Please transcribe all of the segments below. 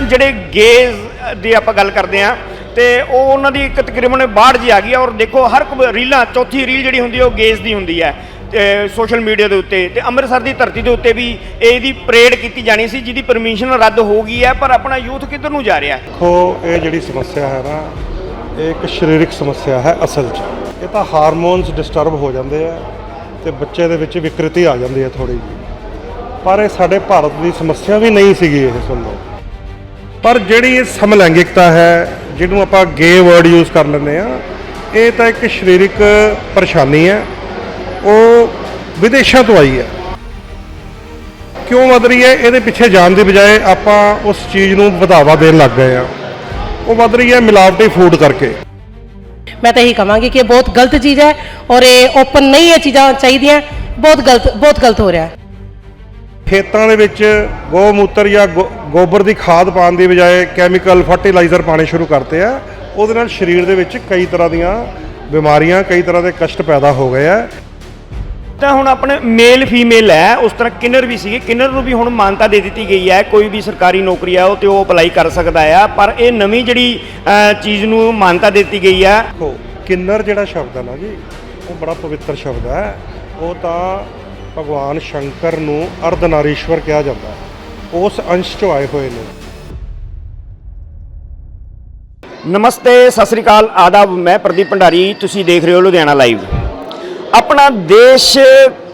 ਜਿਹੜੇ ਗੇਜ਼ ਦੀ ਆਪਾਂ ਗੱਲ ਕਰਦੇ ਆ ਤੇ ਉਹ ਉਹਨਾਂ ਦੀ ਇੱਕ ਤਕਰੀਬਨ ਬਾੜ ਜੀ ਆ ਗਈ ਔਰ ਦੇਖੋ ਹਰ ਰੀਲਾਂ, ਚੌਥੀ ਰੀਲ ਜਿਹੜੀ ਹੁੰਦੀ ਹੈ ਉਹ ਗੇਜ਼ ਦੀ ਹੁੰਦੀ ਹੈ ਸੋਸ਼ਲ ਮੀਡੀਆ ਦੇ ਉੱਤੇ, ਤੇ ਅੰਮ੍ਰਿਤਸਰ ਦੀ ਧਰਤੀ ਦੇ ਉੱਤੇ ਵੀ ਇਹਦੀ ਪਰੇਡ ਕੀਤੀ ਜਾਣੀ ਸੀ, ਜਿਹਦੀ ਪਰਮਿਸ਼ਨ ਰੱਦ ਹੋ ਗਈ ਹੈ ਪਰ ਆਪਣਾ ਯੂਥ ਕਿੱਧਰ ਨੂੰ ਜਾ ਰਿਹਾ? ਹੈ ਦੇਖੋ, ਇਹ ਜਿਹੜੀ ਸਮੱਸਿਆ ਹੈ ਨਾ, ਇਹ ਇੱਕ ਸਰੀਰਕ ਸਮੱਸਿਆ ਹੈ ਅਸਲ 'ਚ। ਇਹ ਤਾਂ ਹਾਰਮੋਨਸ ਡਿਸਟਰਬ ਹੋ ਜਾਂਦੇ ਆ, ਤੇ ਬੱਚੇ ਦੇ ਵਿੱਚ ਵਿਕ੍ਰਿਤੀ ਆ ਜਾਂਦੀ ਹੈ ਥੋੜੀ ਜਿਹੀ। ਪਰ ਇਹ ਸਾਡੇ ਭਾਰਤ ਦੀ ਸਮੱਸਿਆ ਵੀ ਨਹੀਂ ਸੀਗੀ ਇਹ ਸੁਣ ਲਓ ਪਰ ਜਿਹੜੀ ਇਹ ਸਮਲੈਂਗਿਕਤਾ ਹੈ, ਜਿਹਨੂੰ ਆਪਾਂ ਗੇ ਵਰਡ ਯੂਜ਼ ਕਰ ਲੈਂਦੇ ਆ ਇਹ ਤਾਂ ਇੱਕ ਸਰੀਰਕ ਪਰੇਸ਼ਾਨੀ ਹੈ। ਉਹ ਵਿਦੇਸ਼ਾਂ ਤੋਂ ਆਈ ਹੈ। ਕਿਉਂ ਵਧ ਰਹੀ ਹੈ? ਇਹਦੇ ਪਿੱਛੇ ਜਾਣ ਦੀ ਬਜਾਏ ਆਪਾਂ ਉਸ ਚੀਜ਼ ਨੂੰ ਵਧਾਵਾ ਦੇਣ ਲੱਗ ਗਏ ਆ ਉਹ ਵਧ ਰਹੀ ਹੈ ਮਿਲਾਵਟੀ ਫੂਡ ਕਰਕੇ। ਮੈਂ ਤਾਂ ਇਹੀ ਕਹਾਂਗੀ ਕਿ ਇਹ ਬਹੁਤ ਗਲਤ ਚੀਜ਼ ਹੈ ਔਰ ਇਹ ਓਪਨ ਨਹੀਂ ਇਹ ਚੀਜ਼ਾਂ ਚਾਹੀਦੀਆਂ। ਬਹੁਤ ਗਲਤ ਬਹੁਤ ਗਲਤ ਹੋ ਰਿਹਾ ਹੈ। ਖੇਤਾਂ ਦੇ ਵਿੱਚ ਗੋਮੂਤਰ ਜਾਂ ਗੋ- ਗੋਬਰ ਦੀ ਖਾਦ ਪਾਉਣ ਦੀ ਬਜਾਏ ਕੈਮੀਕਲ ਫਰਟੀਲਾਈਜ਼ਰ ਪਾਣੇ ਸ਼ੁਰੂ ਕਰਤੇ ਆ। ਉਹਦੇ ਨਾਲ ਸਰੀਰ ਦੇ ਵਿੱਚ ਕਈ ਤਰ੍ਹਾਂ ਦੀਆਂ ਬਿਮਾਰੀਆਂ ਕਈ ਤਰ੍ਹਾਂ ਦੇ ਕਸ਼ਟ ਪੈਦਾ ਹੋ ਗਏ ਆ। ਤਾਂ ਹੁਣ ਆਪਣੇ ਮੇਲ ਫੀਮੇਲ ਹੈ ਉਸ ਤਰ੍ਹਾਂ ਕਿਨਰ ਵੀ ਸੀਗੇ। ਕਿਨਰ ਨੂੰ ਵੀ ਹੁਣ ਮਾਨਤਾ ਦੇ ਦਿੱਤੀ ਗਈ ਹੈ। ਕੋਈ ਵੀ ਸਰਕਾਰੀ ਨੌਕਰੀ ਹੈ ਉਹ ਤੇ ਉਹ ਅਪਲਾਈ ਕਰ ਸਕਦਾ ਆ। ਪਰ ਇਹ ਨਵੀਂ ਜਿਹੜੀ ਚੀਜ਼ ਨੂੰ ਮਾਨਤਾ ਦਿੱਤੀ ਗਈ ਦੇਖੋ ਕਿੰਨਰ ਜਿਹੜਾ ਸ਼ਬਦ ਹੈ ਨਾ ਜੀ ਉਹ ਬੜਾ ਪਵਿੱਤਰ ਸ਼ਬਦ ਹੈ ਉਹ ਤਾਂ ਭਗਵਾਨ ਸ਼ੰਕਰ ਨੂੰ ਅਰਧਨਾਰੀਸ਼ਵਰ ਕਿਹਾ ਜਾਂਦਾ ਹੈ। ਉਸ ਅੰਸ਼ ਚੋਂ ਆਏ ਹੋਏ ਨੇ। ਨਮਸਤੇ, ਸਤਿ ਸ੍ਰੀ ਅਕਾਲ। ਆਦਾਬ, ਮੈਂ ਪ੍ਰਦੀਪ ਭੰਡਾਰੀ। ਤੁਸੀਂ ਦੇਖ ਰਹੇ ਹੋ ਲੁਧਿਆਣਾ ਲਾਈਵ। ਆਪਣਾ ਦੇਸ਼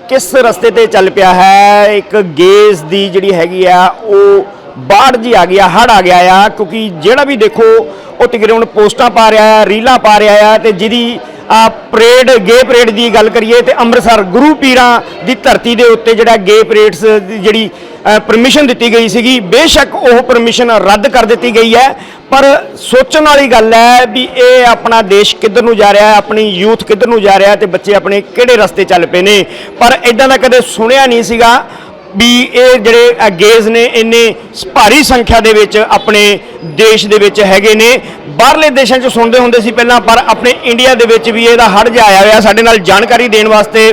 ਕਿਸ ਰਸਤੇ ਤੇ ਚੱਲ ਪਿਆ ਹੈ? ਇੱਕ ਗੇਜ਼ ਦੀ ਜਿਹੜੀ ਹੈਗੀ ਆ, ਉਹ ਬਾੜ ਜੀ ਆ ਗਿਆ ਹੜ ਆ ਗਿਆ ਆ। ਕਿਉਂਕਿ ਜਿਹੜਾ ਵੀ ਦੇਖੋ, ਉਹ ਤਕਰੀਬਨ ਪੋਸਟਾਂ ਪਾ ਰਿਹਾ ਆ, ਰੀਲਾਂ ਪਾ ਰਿਹਾ ਆ ਤੇ ਜਿਹਦੀ ਆ ਪਰੇਡ, ਗੇ ਪਰੇਡ ਦੀ ਗੱਲ ਕਰੀਏ ਤੇ ਅੰਮ੍ਰਿਤਸਰ ਗੁਰੂ ਪੀਰਾਂ ਦੀ ਧਰਤੀ ਦੇ ਉੱਤੇ ਜਿਹੜਾ ਗੇ ਪਰੇਡਸ ਦੀ ਜਿਹੜੀ ਪਰਮਿਸ਼ਨ ਦਿੱਤੀ ਗਈ ਸੀਗੀ, ਬੇਸ਼ੱਕ ਉਹ ਪਰਮਿਸ਼ਨ ਰੱਦ ਕਰ ਦਿੱਤੀ ਗਈ ਹੈ। ਪਰ ਸੋਚਣ ਵਾਲੀ ਗੱਲ ਹੈ ਵੀ ਇਹ ਆਪਣਾ ਦੇਸ਼ ਕਿੱਧਰ ਨੂੰ ਜਾ ਰਿਹਾ ਹੈ, ਆਪਣੀ ਯੂਥ ਕਿੱਧਰ ਨੂੰ ਜਾ ਰਿਹਾ ਹੈ ਤੇ ਬੱਚੇ ਆਪਣੇ ਕਿਹੜੇ ਰਸਤੇ ਚੱਲ ਪਏ ਨੇ। ਪਰ ਇਦਾਂ ਦਾ ਕਦੇ ਸੁਣਿਆ ਨਹੀਂ ਸੀਗਾ। ਵੀ ਇਹ ਜਿਹੜੇ ਗੇਜ਼ ਨੇ, ਇੰਨੇ ਭਾਰੀ ਸੰਖਿਆ ਦੇ ਵਿੱਚ ਆਪਣੇ ਦੇਸ਼ ਦੇ ਵਿੱਚ ਹੈਗੇ ਨੇ। ਬਾਹਰਲੇ ਦੇਸ਼ਾਂ 'ਚ ਸੁਣਦੇ ਹੁੰਦੇ ਸੀ ਪਹਿਲਾਂ, ਪਰ ਆਪਣੇ ਇੰਡੀਆ ਦੇ ਵਿੱਚ ਵੀ ਇਹਦਾ ਹੜ ਜਾ ਆਇਆ ਹੋਇਆ। ਸਾਡੇ ਨਾਲ ਜਾਣਕਾਰੀ ਦੇਣ ਵਾਸਤੇ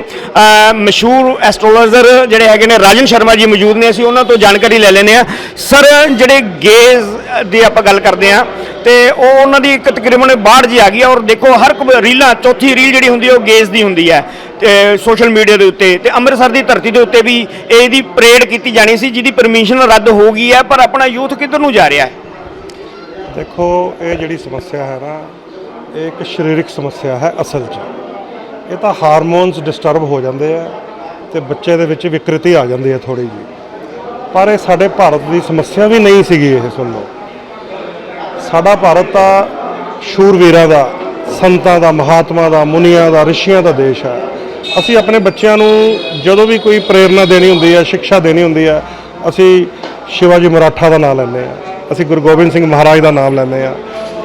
ਮਸ਼ਹੂਰ ਐਸਟ੍ਰੋਲੋਜਰ ਜਿਹੜੇ ਹੈਗੇ ਨੇ, ਰਾਜਨ ਸ਼ਰਮਾ ਜੀ ਮੌਜੂਦ ਨੇ। ਅਸੀਂ ਉਹਨਾਂ ਤੋਂ ਜਾਣਕਾਰੀ ਲੈ ਲੈਂਦੇ ਆ ਸਰ, ਜਿਹੜੇ ਗੇਜ਼ ਦੀ ਆਪਾਂ ਗੱਲ ਕਰਦੇ ਆ ਤੇ ਉਹ ਉਹਨਾਂ ਦੀ ਇੱਕ ਤਕਰੀਬਨ ਬਾੜ ਜੀ ਆ ਗਈ ਆ ਔਰ ਦੇਖੋ ਹਰ ਇੱਕ ਰੀਲਾਂ, ਚੌਥੀ ਰੀਲ ਜਿਹੜੀ ਹੁੰਦੀ ਹੈ ਉਹ ਗੇਜ਼ ਦੀ ਹੁੰਦੀ ਹੈ ਤੇ ਸੋਸ਼ਲ ਮੀਡੀਆ ਦੇ ਉੱਤੇ, ਤੇ ਅੰਮ੍ਰਿਤਸਰ ਦੀ ਧਰਤੀ ਦੇ ਉੱਤੇ ਵੀ ਇਹਦੀ ਪਰੇਡ ਕੀਤੀ ਜਾਣੀ ਸੀ, ਜਿਹਦੀ ਪਰਮਿਸ਼ਨ ਰੱਦ ਹੋ ਗਈ ਹੈ ਪਰ ਆਪਣਾ ਯੂਥ ਕਿੱਧਰ ਨੂੰ ਜਾ ਰਿਹਾ ਹੈ? ਦੇਖੋ, ਇਹ ਜਿਹੜੀ ਸਮੱਸਿਆ ਹੈ ਨਾ, ਇਹ ਇੱਕ ਸਰੀਰਕ ਸਮੱਸਿਆ ਹੈ ਅਸਲ 'ਚ। ਇਹ ਤਾਂ ਹਾਰਮੋਨਸ ਡਿਸਟਰਬ ਹੋ ਜਾਂਦੇ ਆ ਤੇ ਬੱਚੇ ਦੇ ਵਿੱਚ ਵਿਕ੍ਰਿਤੀ ਆ ਜਾਂਦੀ ਹੈ ਥੋੜੀ ਜਿਹੀ। ਪਰ ਇਹ ਸਾਡੇ ਭਾਰਤ ਦੀ ਸਮੱਸਿਆ ਵੀ ਨਹੀਂ ਸੀਗੀ ਇਹ ਸੁਣ ਲਓ ਸਾਡਾ ਭਾਰਤ ਤਾਂ ਸ਼ੂਰਵੀਰਾਂ ਦਾ, ਸੰਤਾਂ ਦਾ, ਮਹਾਤਮਾ ਦਾ, ਮੁਨੀਆਂ ਦਾ, ਰਿਸ਼ੀਆਂ ਦਾ ਦੇਸ਼ ਹੈ। ਅਸੀਂ ਆਪਣੇ ਬੱਚਿਆਂ ਨੂੰ ਜਦੋਂ ਵੀ ਕੋਈ ਪ੍ਰੇਰਣਾ ਦੇਣੀ ਹੁੰਦੀ ਹੈ ਸਿੱਖਿਆ ਦੇਣੀ ਹੁੰਦੀ ਹੈ, ਅਸੀਂ ਸ਼ਿਵਾਜੀ ਮਰਾਠਾ ਦਾ ਨਾਮ ਲੈਂਦੇ ਹਾਂ। ਅਸੀਂ ਗੁਰੂ ਗੋਬਿੰਦ ਸਿੰਘ ਮਹਾਰਾਜ ਦਾ ਨਾਮ ਲੈਂਦੇ ਹਾਂ।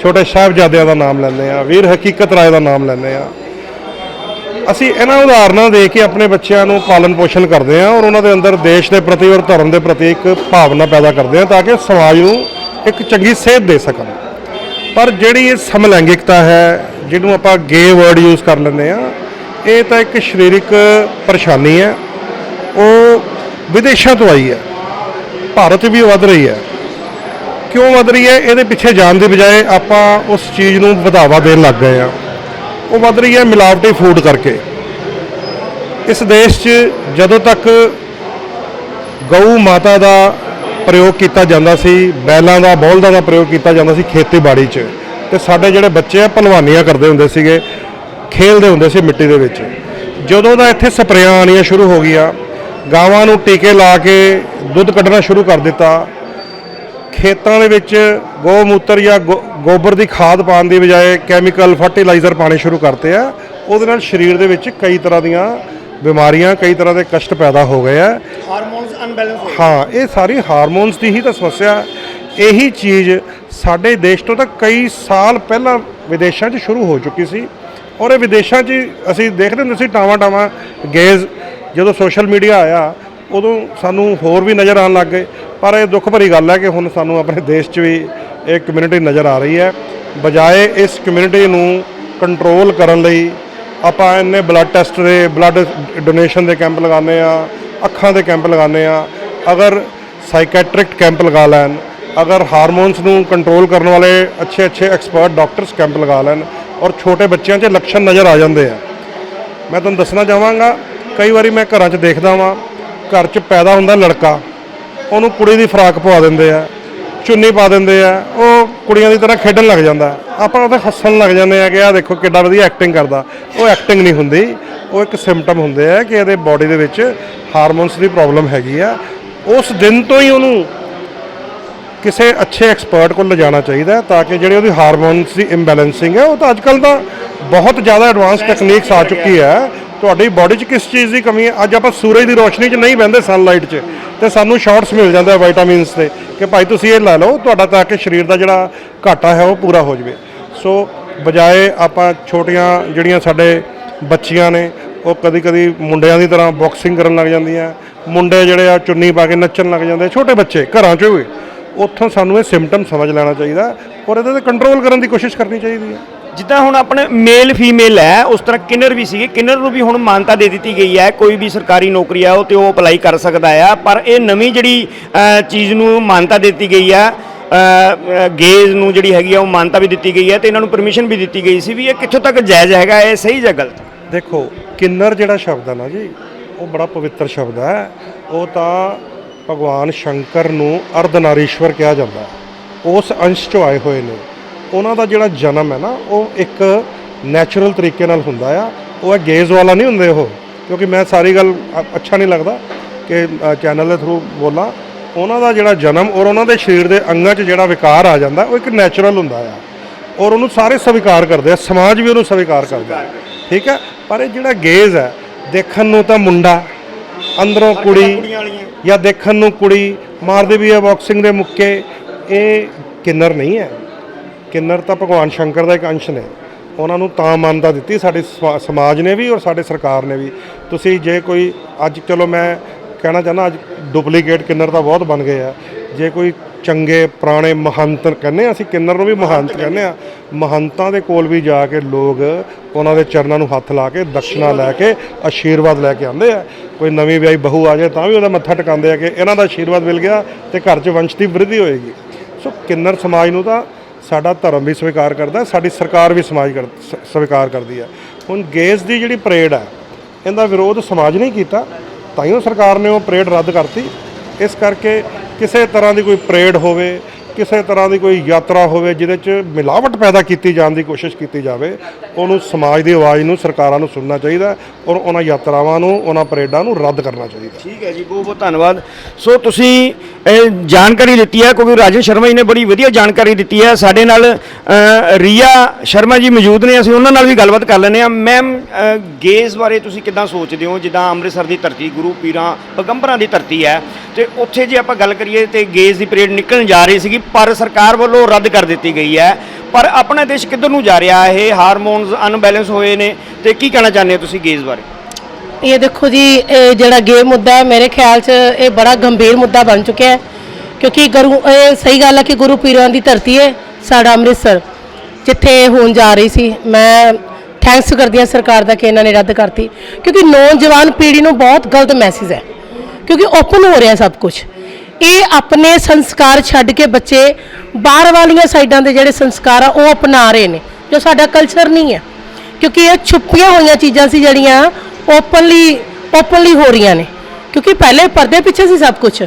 ਛੋਟੇ ਸਾਹਿਬਜ਼ਾਦਿਆਂ ਦਾ ਨਾਮ ਲੈਂਦੇ ਹਾਂ। ਵੀਰ ਹਕੀਕਤ ਰਾਏ ਦਾ ਨਾਮ ਲੈਂਦੇ ਹਾਂ। ਅਸੀਂ ਇਹਨਾਂ ਉਦਾਹਰਨਾਂ ਦੇ ਕੇ ਆਪਣੇ ਬੱਚਿਆਂ ਨੂੰ ਪਾਲਣ ਪੋਸ਼ਣ ਕਰਦੇ ਹਾਂ ਔਰ ਉਹਨਾਂ ਦੇ ਅੰਦਰ ਦੇਸ਼ ਦੇ ਪ੍ਰਤੀ ਔਰ ਧਰਮ ਦੇ ਪ੍ਰਤੀ ਇੱਕ ਭਾਵਨਾ ਪੈਦਾ ਕਰਦੇ ਹਾਂ ਤਾਂ ਕਿ ਸਮਾਜ ਨੂੰ ਇੱਕ ਚੰਗੀ ਸੇਧ ਦੇ ਸਕਣ। ਪਰ ਜਿਹੜੀ ਇਹ ਸਮਲੈਂਗਿਕਤਾ ਹੈ, ਜਿਹਨੂੰ ਆਪਾਂ ਗੇ ਵਰਡ ਯੂਜ਼ ਕਰ ਲੈਂਦੇ ਆ ਇਹ ਤਾਂ ਇੱਕ ਸਰੀਰਕ ਪਰੇਸ਼ਾਨੀ ਹੈ। ਉਹ ਵਿਦੇਸ਼ਾਂ ਤੋਂ ਆਈ ਹੈ। ਭਾਰਤ ਵੀ ਵੱਧ ਰਹੀ ਹੈ। ਕਿਉਂ ਵੱਧ ਰਹੀ ਹੈ? ਇਹਦੇ ਪਿੱਛੇ ਜਾਣ ਦੀ ਬਜਾਏ ਆਪਾਂ ਉਸ ਚੀਜ਼ ਨੂੰ ਵਧਾਵਾ ਦੇਣ ਲੱਗ ਗਏ ਆ ਉਹ ਵੱਧ ਰਹੀ ਹੈ ਮਿਲਾਵਟੀ ਫੂਡ ਕਰਕੇ। ਇਸ ਦੇਸ਼ 'ਚ ਜਦੋਂ ਤੱਕ ਗਊ ਮਾਤਾ ਦਾ ਪ੍ਰਯੋਗ ਕੀਤਾ ਜਾਂਦਾ ਸੀ, ਬੈਲਾਂ ਦਾ, ਬੋਲਦਾਂ ਦਾ ਪ੍ਰਯੋਗ ਕੀਤਾ ਜਾਂਦਾ ਸੀ ਖੇਤੀਬਾੜੀ 'ਚ। ਤੇ ਸਾਡੇ ਜਿਹੜੇ ਬੱਚੇ ਆ, ਭਲਵਾਨੀਆਂ ਕਰਦੇ ਹੁੰਦੇ ਸੀਗੇ, ਖੇਲਦੇ ਹੁੰਦੇ ਸੀ ਮਿੱਟੀ ਦੇ ਵਿੱਚ। ਜਦੋਂ ਦਾ ਇੱਥੇ ਸਪਰੇਆਂ ਆਉਣੀਆਂ ਸ਼ੁਰੂ ਹੋ ਗਈਆਂ, ਗਾਵਾਂ ਨੂੰ ਟੀਕੇ ਲਾ ਕੇ ਦੁੱਧ ਕੱਢਣਾ ਸ਼ੁਰੂ ਕਰ ਦਿੱਤਾ। ਖੇਤਾਂ ਦੇ ਵਿੱਚ ਗੋਮੂਤਰ ਜਾਂ ਗੋ- ਗੋਬਰ ਦੀ ਖਾਦ ਪਾਉਣ ਦੀ ਬਜਾਏ ਕੈਮੀਕਲ ਫਰਟੀਲਾਈਜ਼ਰ ਪਾਣੇ ਸ਼ੁਰੂ ਕਰਤੇ ਆ। ਉਹਦੇ ਨਾਲ ਸਰੀਰ ਦੇ ਵਿੱਚ ਕਈ ਤਰ੍ਹਾਂ ਦੀਆਂ ਬਿਮਾਰੀਆਂ ਕਈ ਤਰ੍ਹਾਂ ਦੇ ਕਸ਼ਟ ਪੈਦਾ ਹੋ ਗਏ ਆ। ਹਾਰਮੋਨਸ ਅਨਬੈਲੈਂਸ ਹਾਂ ਇਹ ਸਾਰੀ ਹਾਰਮੋਨਸ ਦੀ ਹੀ ਤਾਂ ਸਮੱਸਿਆ। ਹੈ। ਇਹੀ ਚੀਜ਼ ਸਾਡੇ ਦੇਸ਼ ਤੋਂ ਤਾਂ ਕਈ ਸਾਲ ਪਹਿਲਾਂ ਵਿਦੇਸ਼ਾਂ 'ਚ ਸ਼ੁਰੂ ਹੋ ਚੁੱਕੀ ਸੀ। ਔਰ ਇਹ ਵਿਦੇਸ਼ਾਂ 'ਚ ਅਸੀਂ ਦੇਖਦੇ ਹੁੰਦੇ ਸੀ ਟਾਵਾਂ ਟਾਵਾਂ ਗੇਜ਼। ਜਦੋਂ ਸੋਸ਼ਲ ਮੀਡੀਆ ਆਇਆ ਉਦੋਂ ਸਾਨੂੰ ਹੋਰ ਵੀ ਨਜ਼ਰ ਆਉਣ ਲੱਗ ਗਏ। ਪਰ ਇਹ ਦੁੱਖ ਭਰੀ ਗੱਲ ਹੈ ਕਿ ਹੁਣ ਸਾਨੂੰ ਆਪਣੇ ਦੇਸ਼ 'ਚ ਵੀ ਇਹ ਕਮਿਊਨਿਟੀ ਨਜ਼ਰ ਆ ਰਹੀ ਹੈ। ਬਜਾਏ ਇਸ ਕਮਿਊਨਿਟੀ ਨੂੰ ਕੰਟਰੋਲ ਕਰਨ ਲਈ ਆਪਾਂ ਇੰਨੇ ਬਲੱਡ ਟੈਸਟ ਦੇ ਬਲੱਡ ਡੋਨੇਸ਼ਨ ਦੇ ਕੈਂਪ ਲਗਾਉਂਦੇ ਆ ਅੱਖਾਂ ਦੇ ਕੈਂਪ ਲਗਾਉਂਦੇ ਆ ਅਗਰ ਸਾਈਕੈਟ੍ਰਿਕ ਕੈਂਪ ਲਗਾ ਲੈਣ, ਅਗਰ ਹਾਰਮੋਨਸ ਨੂੰ ਕੰਟਰੋਲ ਕਰਨ ਵਾਲੇ ਅੱਛੇ ਅੱਛੇ ਐਕਸਪਰਟ ਡਾਕਟਰਸ ਕੈਂਪ ਲਗਾ ਲੈਣ ਔਰ ਛੋਟੇ ਬੱਚਿਆਂ 'ਚ ਲੱਛਣ ਨਜ਼ਰ ਆ ਜਾਂਦੇ ਆ। ਮੈਂ ਤੁਹਾਨੂੰ ਦੱਸਣਾ ਚਾਹਾਂਗਾ, ਕਈ ਵਾਰੀ ਮੈਂ ਘਰਾਂ 'ਚ ਦੇਖਦਾ ਵਾਂ, ਘਰ 'ਚ ਪੈਦਾ ਹੁੰਦਾ ਲੜਕਾ, ਉਹਨੂੰ ਕੁੜੀ ਦੀ ਫਰਾਕ ਪਵਾ ਦਿੰਦੇ ਆ। ਚੁੰਨੀ ਪਾ ਦਿੰਦੇ ਆ, ਉਹ ਕੁੜੀਆਂ ਦੀ ਤਰ੍ਹਾਂ ਖੇਡਣ ਲੱਗ ਜਾਂਦਾ। ਆਪਾਂ ਉਹਦੇ ਹੱਸਣ ਲੱਗ ਜਾਂਦੇ ਆ ਕਿ ਆ ਦੇਖੋ ਕਿੱਡਾ ਵਧੀਆ ਐਕਟਿੰਗ ਕਰਦਾ। ਉਹ ਐਕਟਿੰਗ ਨਹੀਂ ਹੁੰਦੀ, ਉਹ ਇੱਕ ਸਿੰਪਟਮ ਹੁੰਦੇ ਆ ਕਿ ਇਹਦੇ ਬਾਡੀ ਦੇ ਵਿੱਚ ਹਾਰਮੋਨਸ ਦੀ ਪ੍ਰੋਬਲਮ ਹੈਗੀ ਆ। ਉਸ ਦਿਨ ਤੋਂ ਹੀ ਉਹਨੂੰ ਕਿਸੇ ਅੱਛੇ ਐਕਸਪਰਟ ਕੋਲ ਲਿਜਾਣਾ ਚਾਹੀਦਾ ਤਾਂ ਕਿ ਜਿਹੜੇ ਉਹਦੀ ਹਾਰਮੋਨਸ ਦੀ ਇੰਬੈਲੈਂਸਿੰਗ ਹੈ, ਉਹ ਤਾਂ ਅੱਜਕੱਲ ਤਾਂ ਬਹੁਤ ਜ਼ਿਆਦਾ ਐਡਵਾਂਸ ਟੈਕਨੀਕਸ ਆ ਚੁੱਕੀ ਹੈ। ਤੁਹਾਡੀ ਬਾਡੀ 'ਚ ਕਿਸ ਚੀਜ਼ ਦੀ ਕਮੀ ਹੈ? ਅੱਜ ਆਪਾਂ ਸੂਰਜ ਦੀ ਰੋਸ਼ਨੀ 'ਚ ਨਹੀਂ ਬਹਿੰਦੇ ਸਨਲਾਈਟ 'ਚ। ਤੇ ਸਾਨੂੰ ਸ਼ਾਰਟਸ ਮਿਲ ਜਾਂਦਾ ਆ ਵਿਟਾਮਿਨਸ ਦੇ ਕਿ ਭਾਈ ਤੁਸੀਂ ਇਹ ਲੈ ਲਓ, ਤੁਹਾਡਾ ਤਾਂ ਕਿ ਸਰੀਰ ਦਾ ਜਿਹੜਾ ਘਾਟਾ ਹੈ ਉਹ ਪੂਰਾ ਹੋ ਜਾਵੇ। ਸੋ ਬਜਾਏ ਆਪਾਂ ਛੋਟੀਆਂ ਜਿਹੜੀਆਂ ਸਾਡੇ ਬੱਚੀਆਂ ਨੇ, ਉਹ ਕਦੀ ਕਦੀ ਮੁੰਡਿਆਂ ਦੀ ਤਰ੍ਹਾਂ ਬਾਕਸਿੰਗ ਕਰਨ ਲੱਗ ਜਾਂਦੀਆਂ, ਮੁੰਡੇ ਜਿਹੜੇ ਆ ਚੁੰਨੀ ਪਾ ਕੇ ਨੱਚਣ ਲੱਗ ਜਾਂਦੇ, ਛੋਟੇ ਬੱਚੇ ਘਰਾਂ 'ਚ ਵੀ, ਉੱਥੋਂ ਸਾਨੂੰ ਇਹ ਸਿੰਪਟਮ ਸਮਝ ਲੈਣਾ ਚਾਹੀਦਾ ਔਰ ਇਹਦੇ ਤੇ ਕੰਟਰੋਲ ਕਰਨ ਦੀ ਕੋਸ਼ਿਸ਼ ਕਰਨੀ ਚਾਹੀਦੀ ਹੈ। ਜਿੱਦਾਂ ਹੁਣ ਆਪਣੇ ਮੇਲ ਫੀਮੇਲ ਹੈ, ਉਸ ਤਰ੍ਹਾਂ ਕਿਨਰ ਵੀ ਸੀਗੇ, ਕਿਨਰ ਨੂੰ ਵੀ ਹੁਣ ਮਾਨਤਾ ਦੇ ਦਿੱਤੀ ਗਈ ਹੈ, ਕੋਈ ਵੀ ਸਰਕਾਰੀ ਨੌਕਰੀ ਆ ਉਹ ਤੇ ਉਹ ਅਪਲਾਈ ਕਰ ਸਕਦਾ ਆ, ਪਰ ਇਹ ਨਵੀਂ ਜਿਹੜੀ ਚੀਜ਼ ਨੂੰ ਮਾਨਤਾ ਦਿੱਤੀ ਗਈ ਆ ਗੇਜ਼ ਨੂੰ ਜਿਹੜੀ ਹੈਗੀ ਆ, ਉਹ ਮਾਨਤਾ ਵੀ ਦਿੱਤੀ ਗਈ ਹੈ ਤੇ ਇਹਨਾਂ ਨੂੰ ਪਰਮਿਸ਼ਨ ਵੀ ਦਿੱਤੀ ਗਈ ਸੀ ਵੀ ਇਹ ਕਿੱਥੋਂ ਤੱਕ ਜਾਇਜ਼ ਹੈਗਾ, ਇਹ ਸਹੀ ਜਾਂ ਗਲਤ? ਦੇਖੋ, ਕਿੰਨਰ ਜਿਹੜਾ ਸ਼ਬਦ ਹੈ ਨਾ ਜੀ, ਉਹ ਬੜਾ ਪਵਿੱਤਰ ਸ਼ਬਦ ਹੈ, ਉਹ ਤਾਂ ਭਗਵਾਨ ਸ਼ੰਕਰ ਨੂੰ ਅਰਧਨਾਰੀਸ਼ਵਰ ਕਿਹਾ ਜਾਂਦਾ ਉਸ ਅੰਸ਼ ਚੋਂ ਆਏ ਹੋਏ ਨੇ। ਉਹਨਾਂ ਦਾ ਜਿਹੜਾ ਜਨਮ ਹੈ ਨਾ ਉਹ ਇੱਕ ਨੈਚੁਰਲ ਤਰੀਕੇ ਨਾਲ ਹੁੰਦਾ ਆ। ਉਹ ਹੈ ਗੇਜ਼ ਵਾਲਾ ਨਹੀਂ ਹੁੰਦੇ ਉਹ ਕਿਉਂਕਿ ਮੈਂ ਸਾਰੀ ਗੱਲ ਅੱਛਾ ਨਹੀਂ ਲੱਗਦਾ ਕਿ ਚੈਨਲ ਦੇ ਥਰੂ ਬੋਲਾਂ। ਉਹਨਾਂ ਦਾ ਜਿਹੜਾ ਜਨਮ ਔਰ ਉਹਨਾਂ ਦੇ ਸਰੀਰ ਦੇ ਅੰਗਾਂ 'ਚ ਜਿਹੜਾ ਵਿਕਾਰ ਆ ਜਾਂਦਾ ਉਹ ਇੱਕ ਨੈਚੁਰਲ ਹੁੰਦਾ ਆ। ਔਰ ਉਹਨੂੰ ਸਾਰੇ ਸਵੀਕਾਰ ਕਰਦੇ ਆ ਸਮਾਜ ਵੀ ਉਹਨੂੰ ਸਵੀਕਾਰ ਕਰਦਾ। ਠੀਕ ਹੈ? ਪਰ ਇਹ ਜਿਹੜਾ ਗੇਜ਼ ਹੈ ਦੇਖਣ ਨੂੰ ਤਾਂ ਮੁੰਡਾ ਅੰਦਰੋਂ ਕੁੜੀ ਜਾਂ ਦੇਖਣ ਨੂੰ ਕੁੜੀ ਮਾਰਦੇ ਵੀ ਹੈ ਬਾਕਸਿੰਗ ਦੇ ਮੁੱਕੇ ਇਹ ਕਿੰਨਰ ਨਹੀਂ ਹੈ। ਕਿੰਨਰ ਤਾਂ ਭਗਵਾਨ ਸ਼ੰਕਰ ਦਾ ਇੱਕ ਅੰਸ਼ ਨੇ। ਉਹਨਾਂ ਨੂੰ ਤਾਂ ਮਾਨਤਾ ਦਿੱਤੀ ਸਾਡੇ ਸਮਾਜ ਨੇ ਵੀ ਔਰ ਸਾਡੇ ਸਰਕਾਰ ਨੇ ਵੀ। ਤੁਸੀਂ ਜੇ ਕੋਈ ਅੱਜ ਚਲੋ ਮੈਂ ਕਹਿਣਾ ਚਾਹੁੰਦਾ ਅੱਜ ਡੁਪਲੀਕੇਟ ਕਿੰਨਰ ਤਾਂ ਬਹੁਤ ਬਣ ਗਏ ਆ। ਜੇ ਕੋਈ ਚੰਗੇ ਪੁਰਾਣੇ ਮਹੰਤ ਕਹਿੰਦੇ ਆ ਅਸੀਂ ਕਿੰਨਰ ਨੂੰ ਵੀ ਮਹੰਤ ਕਹਿੰਦੇ ਆ। ਮਹੰਤਾਂ ਦੇ ਕੋਲ ਵੀ ਜਾ ਕੇ ਲੋਕ ਉਹਨਾਂ ਦੇ ਚਰਨਾਂ ਨੂੰ ਹੱਥ ਲਾ ਕੇ ਦਕਸ਼ਨਾ ਲੈ ਕੇ ਆਸ਼ੀਰਵਾਦ ਲੈ ਕੇ ਆਉਂਦੇ ਆ। ਕੋਈ ਨਵੀਂ ਵਿਆਹੀ ਬਹੂ ਆ ਜਾਏ ਤਾਂ ਵੀ ਉਹਦਾ ਮੱਥਾ ਟਿਕਾਉਂਦੇ ਆ ਕਿ ਇਹਨਾਂ ਦਾ ਆਸ਼ੀਰਵਾਦ ਮਿਲ ਗਿਆ ਤੇ ਘਰ 'ਚ ਵੰਸ਼ ਦੀ ਵ੍ਰਿੱਧੀ ਹੋਏਗੀ। ਸੋ ਕਿੰਨਰ ਸਮਾਜ ਨੂੰ ਤਾਂ ਸਾਡਾ ਧਰਮ ਵੀ ਸਵੀਕਾਰ ਕਰਦਾ, ਸਾਡੀ ਸਰਕਾਰ ਵੀ ਸਮਾਜ ਕਰ, ਸ- ਸਵੀਕਾਰ ਕਰਦੀ ਹੈ। ਹੁਣ ਗੇਸ ਦੀ ਜਿਹੜੀ ਪਰੇਡ ਹੈ, ਇਹਦਾ ਵਿਰੋਧ ਸਮਾਜ ਨੇ ਕੀਤਾ ਤਾਈਓ ਸਰਕਾਰ ਨੇ ਉਹ ਪਰੇਡ ਰੱਦ ਕਰਤੀ। ਇਸ ਕਰਕੇ ਕਿਸੇ ਤਰ੍ਹਾਂ ਦੀ ਕੋਈ ਪਰੇਡ ਹੋਵੇ ਕਿਸੇ ਤਰ੍ਹਾਂ ਦੀ ਕੋਈ ਯਾਤਰਾ ਹੋਵੇ ਜਿਹਦੇ 'ਚ ਮਿਲਾਵਟ ਪੈਦਾ ਕੀਤੀ ਜਾਣ ਦੀ ਕੋਸ਼ਿਸ਼ ਕੀਤੀ ਜਾਵੇ, ਉਹਨੂੰ ਸਮਾਜ ਦੀ ਆਵਾਜ਼ ਨੂੰ ਸਰਕਾਰਾਂ ਨੂੰ ਸੁਣਨਾ ਚਾਹੀਦਾ ਔਰ ਉਹਨਾਂ ਯਾਤਰਾਵਾਂ ਨੂੰ, ਉਹਨਾਂ ਪਰੇਡਾਂ ਨੂੰ ਰੱਦ ਕਰਨਾ ਚਾਹੀਦਾ। ਠੀਕ ਹੈ ਜੀ ਬਹੁਤ ਬਹੁਤ ਧੰਨਵਾਦ। ਸੋ ਤੁਸੀਂ ਇਹ ਜਾਣਕਾਰੀ ਦਿੱਤੀ ਹੈ, ਕਿਉਂਕਿ ਰਾਜੇ ਸ਼ਰਮਾ ਜੀ ਨੇ ਬੜੀ ਵਧੀਆ ਜਾਣਕਾਰੀ ਦਿੱਤੀ ਹੈ। ਸਾਡੇ ਨਾਲ ਰੀਆ ਸ਼ਰਮਾ ਜੀ ਮੌਜੂਦ ਨੇ, ਅਸੀਂ ਉਹਨਾਂ ਨਾਲ ਵੀ ਗੱਲਬਾਤ ਕਰ ਲੈਂਦੇ ਹਾਂ। ਮੈਮ ਗੇਜ਼ ਬਾਰੇ ਤੁਸੀਂ ਕਿੱਦਾਂ ਸੋਚਦੇ ਹੋ? ਜਿੱਦਾਂ ਅੰਮ੍ਰਿਤਸਰ ਦੀ ਧਰਤੀ, ਗੁਰੂ ਪੀਰਾਂ, ਪੈਗੰਬਰਾਂ ਦੀ ਧਰਤੀ ਹੈ, ਤੇ ਉੱਥੇ ਜੇ ਆਪਾਂ ਗੱਲ ਕਰੀਏ ਤੇ ਗੇਜ਼ ਦੀ ਪਰੇਡ ਨਿਕਲਣ ਜਾ ਰਹੀ ਸੀਗੀ ਪਰ ਸਰਕਾਰ ਵੱਲੋਂ ਰੱਦ ਕਰ ਦਿੱਤੀ ਗਈ ਹੈ। ਪਰ ਆਪਣਾ ਦੇਸ਼ ਕਿੱਧਰ ਨੂੰ ਜਾ ਰਿਹਾ? ਹੈ ਇਹ ਹਾਰਮੋਨਸ ਅਨਬੈਲੈਂਸ ਹੋਏ ਨੇ ਤੇ ਕੀ ਕਹਿਣਾ ਚਾਹੁੰਦੇ ਹੋ ਤੁਸੀਂ ਗੇਜ਼ ਬਾਰੇ? ਇਹ ਦੇਖੋ ਜੀ, ਇਹ ਜਿਹੜਾ ਗੇ ਮੁੱਦਾ ਹੈ, ਮੇਰੇ ਖਿਆਲ 'ਚ ਇਹ ਬੜਾ ਗੰਭੀਰ ਮੁੱਦਾ ਬਣ ਚੁੱਕਿਆ ਹੈ। ਕਿਉਂਕਿ ਗੁਰੂ, ਇਹ ਸਹੀ ਗੱਲ ਹੈ ਕਿ ਗੁਰੂ ਪੀਰਾਂ ਦੀ ਧਰਤੀ ਹੈ, ਸਾਡਾ ਅੰਮ੍ਰਿਤਸਰ, ਜਿੱਥੇ ਇਹ ਹੋਣ ਜਾ ਰਹੀ ਸੀ। ਮੈਂ ਥੈਂਕਸ ਕਰਦੀ ਹਾਂ ਸਰਕਾਰ ਦਾ ਕਿ ਇਹਨਾਂ ਨੇ ਰੱਦ ਕਰਤੀ। ਕਿਉਂਕਿ ਨੌਜਵਾਨ ਪੀੜ੍ਹੀ ਨੂੰ ਬਹੁਤ ਗਲਤ ਮੈਸੇਜ ਹੈ। ਕਿਉਂਕਿ ਓਪਨ ਹੋ ਰਿਹਾ ਸਭ ਕੁਝ ਇਹ ਆਪਣੇ ਸੰਸਕਾਰ ਛੱਡ ਕੇ ਬੱਚੇ ਬਾਹਰ ਵਾਲੀਆਂ ਸਾਈਡਾਂ ਦੇ ਜਿਹੜੇ ਸੰਸਕਾਰ ਆ, ਉਹ ਅਪਣਾ ਰਹੇ ਨੇ। ਜੋ ਸਾਡਾ ਕਲਚਰ ਨਹੀਂ ਹੈ। ਕਿਉਂਕਿ ਇਹ ਛੁਪੀਆਂ ਹੋਈਆਂ ਚੀਜ਼ਾਂ ਸੀ ਜਿਹੜੀਆਂ ਓਪਨਲੀ ਓਪਨਲੀ ਹੋ ਰਹੀਆਂ ਨੇ। ਕਿਉਂਕਿ ਪਹਿਲੇ ਪਰਦੇ ਪਿੱਛੇ ਸੀ ਸਭ ਕੁਝ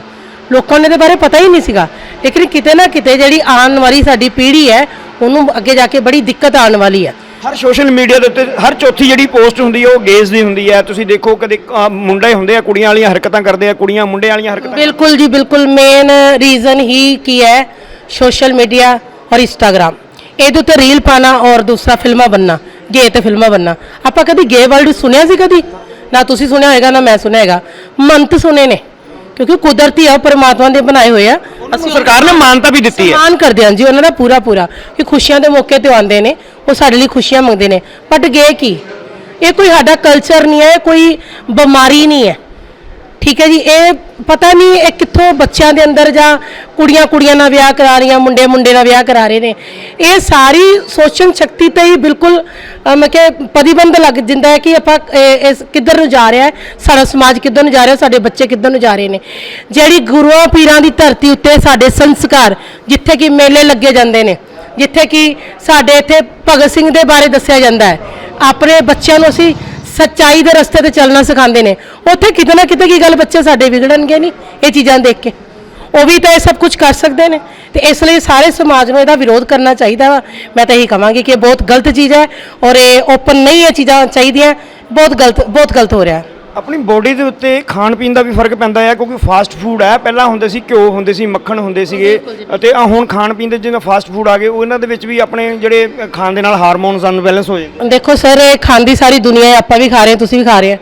ਲੋਕਾਂ ਨੂੰ ਇਹਦੇ ਬਾਰੇ ਪਤਾ ਹੀ ਨਹੀਂ ਸੀਗਾ। ਲੇਕਿਨ ਕਿਤੇ ਨਾ ਕਿਤੇ ਜਿਹੜੀ ਆਉਣ ਵਾਲੀ ਸਾਡੀ ਪੀੜ੍ਹੀ ਹੈ, ਉਹਨੂੰ ਅੱਗੇ ਜਾ ਕੇ ਬੜੀ ਦਿੱਕਤ ਆਉਣ ਵਾਲੀ ਹੈ। ਹਰ ਸੋਸ਼ਲ ਮੀਡੀਆ ਦੇ ਉੱਤੇ ਹਰ ਚੌਥੀ ਜਿਹੜੀ ਪੋਸਟ ਹੁੰਦੀ ਹੈ ਉਹ ਗੇਜ਼ ਦੀ ਹੁੰਦੀ ਹੈ ਤੁਸੀਂ ਦੇਖੋ ਕਦੇ ਮੁੰਡੇ ਹੁੰਦੇ ਆ, ਕੁੜੀਆਂ ਵਾਲੀਆਂ ਹਰਕਤਾਂ ਕਰਦੇ ਆ, ਕੁੜੀਆਂ ਮੁੰਡੇ ਵਾਲੀਆਂ ਹਰਕਤਾਂ। ਬਿਲਕੁਲ ਜੀ, ਬਿਲਕੁਲ ਮੇਨ ਰੀਜ਼ਨ ਹੀ ਕੀ ਹੈ? ਸੋਸ਼ਲ ਮੀਡੀਆ ਔਰ इंस्टाग्राम ਇਹ ਤੋਂ ਤੇ ਰੀਲ ਪਾਣਾ ਔਰ ਦੂਸਰਾ ਫਿਲਮਾਂ ਬੰਨਾ ਗੇ ਤੇ ਫਿਲਮਾਂ ਬੰਨਾ ਆਪਾਂ ਕਦੀ ਗੇ ਵਰਲਡ ਸੁਣਿਆ ਸੀ ਕਦੀ? ਨਾ ਤੁਸੀਂ ਸੁਣਿਆ ਹੋਏਗਾ, ਨਾ ਮੈਂ ਸੁਣਿਆ ਹੈਗਾ। ਮੰਤ ਸੁਣੇ ਨੇ। ਕਿਉਂਕਿ ਕੁਦਰਤੀ ਆ ਪਰਮਾਤਮਾ ਦੇ ਬਣਾਏ ਹੋਏ ਆ। ਅਸੀਂ ਸਰਕਾਰ ਨੇ ਮਾਨਤਾ ਵੀ ਦਿੱਤੀ ਹੈ। ਸਨਮਾਨ ਕਰਦੇ ਹਾਂ ਜੀ ਉਹਨਾਂ ਦਾ ਪੂਰਾ ਪੂਰਾ ਕਿ ਖੁਸ਼ੀਆਂ ਦੇ ਮੌਕੇ ਤੇ ਆਉਂਦੇ ਨੇ ਉਹ ਸਾਡੇ ਲਈ ਖੁਸ਼ੀਆਂ ਮੰਗਦੇ ਨੇ। ਬਟ ਗੇ ਕੀ? ਇਹ ਕੋਈ ਸਾਡਾ ਕਲਚਰ ਨਹੀਂ ਹੈ ਇਹ ਕੋਈ ਬਿਮਾਰੀ ਨਹੀਂ ਹੈ। ਠੀਕ ਹੈ ਜੀ ਇਹ ਪਤਾ ਨਹੀਂ ਇਹ ਕਿੱਥੋਂ ਬੱਚਿਆਂ ਦੇ ਅੰਦਰ ਜਾਂ ਕੁੜੀਆਂ ਕੁੜੀਆਂ ਨਾਲ ਵਿਆਹ ਕਰਾ ਰਹੀਆਂ ਮੁੰਡੇ ਮੁੰਡੇ ਨਾਲ ਵਿਆਹ ਕਰਾ ਰਹੇ ਨੇ। ਇਹ ਸਾਰੀ ਸੋਚਣ ਸ਼ਕਤੀ ਤੇ ਹੀ ਬਿਲਕੁਲ ਅਹ, ਮੈਂ ਕਿ ਪ੍ਰਤੀਬੰਧ ਲੱਗ ਜਿੰਦਾ ਹੈ ਕਿ ਆਪਾਂ ਇਸ ਕਿੱਧਰ ਨੂੰ ਜਾ ਰਿਹਾ ਹੈ ਸਾਡਾ ਸਮਾਜ ਕਿੱਧਰ ਨੂੰ ਜਾ ਰਿਹਾ ਸਾਡੇ ਬੱਚੇ ਕਿੱਧਰ ਨੂੰ ਜਾ ਰਹੇ ਨੇ। ਜਿਹੜੀ ਗੁਰੂਆਂ ਪੀਰਾਂ ਦੀ ਧਰਤੀ ਉੱਤੇ ਸਾਡੇ ਸੰਸਕਾਰ ਜਿੱਥੇ ਕਿ ਮੇਲੇ ਲੱਗੇ ਜਾਂਦੇ ਨੇ ਜਿੱਥੇ ਕਿ ਸਾਡੇ ਇੱਥੇ ਭਗਤ ਸਿੰਘ ਦੇ ਬਾਰੇ ਦੱਸਿਆ ਜਾਂਦਾ ਹੈ। ਆਪਣੇ ਬੱਚਿਆਂ ਨੂੰ ਅਸੀਂ ਸੱਚਾਈ ਦੇ ਰਸਤੇ ਤੇ ਚੱਲਣਾ ਸਿਖਾਉਂਦੇ ਨੇ। ਉੱਥੇ ਕਿਤੇ ਨਾ ਕਿਤੇ ਕੀ ਗੱਲ ਬੱਚੇ ਸਾਡੇ ਵਿਗੜਨਗੇ ਨਹੀਂ ਇਹ ਚੀਜ਼ਾਂ ਦੇਖ ਕੇ। ਉਹ ਵੀ ਤਾਂ ਇਹ ਸਭ ਕੁਝ ਕਰ ਸਕਦੇ ਨੇ। ਤੇ ਇਸ ਲਈ ਸਾਰੇ ਸਮਾਜ ਨੂੰ ਇਹਦਾ ਵਿਰੋਧ ਕਰਨਾ ਚਾਹੀਦਾ ਵਾ। ਮੈਂ ਤਾਂ ਇਹੀ ਕਹਾਂਗੀ ਕਿ ਇਹ ਬਹੁਤ ਗਲਤ ਚੀਜ਼ ਹੈ ਔਰ ਇਹ ਓਪਨ ਨਹੀਂ ਇਹ ਚੀਜ਼ਾਂ ਚਾਹੀਦੀਆਂ। ਬਹੁਤ ਗਲਤ ਬਹੁਤ ਗਲਤ ਹੋ ਰਿਹਾ। ਹੈ ਆਪਣੀ ਬੋਡੀ ਦੇ ਉੱਤੇ ਖਾਣ ਪੀਣ ਦਾ ਵੀ ਫ਼ਰਕ ਪੈਂਦਾ ਹੈ ਕਿਉਂਕਿ ਫਾਸਟ ਫੂਡ ਹੈ ਪਹਿਲਾਂ ਹੁੰਦੇ ਸੀ ਘਿਓ ਹੁੰਦੇ ਸੀ ਮੱਖਣ ਹੁੰਦੇ ਸੀਗੇ ਅਤੇ ਆ ਹੁਣ ਖਾਣ ਪੀਣ ਦੇ ਜਿਵੇਂ ਫਾਸਟ ਫੂਡ ਆ ਗਏ ਉਹ ਇਹਨਾਂ ਦੇ ਵਿੱਚ ਵੀ ਆਪਣੇ ਜਿਹੜੇ ਖਾਣ ਦੇ ਨਾਲ ਹਾਰਮੋਨਸ ਅਨਬੈਲੈਂਸ ਹੋ ਜਾਂਦੇ। ਦੇਖੋ ਸਰ ਇਹ ਖਾਂਦੀ ਸਾਰੀ ਦੁਨੀਆ ਹੈ ਆਪਾਂ ਵੀ ਖਾ ਰਹੇ ਹਾਂ ਤੁਸੀਂ ਵੀ ਖਾ ਰਹੇ ਹੋ।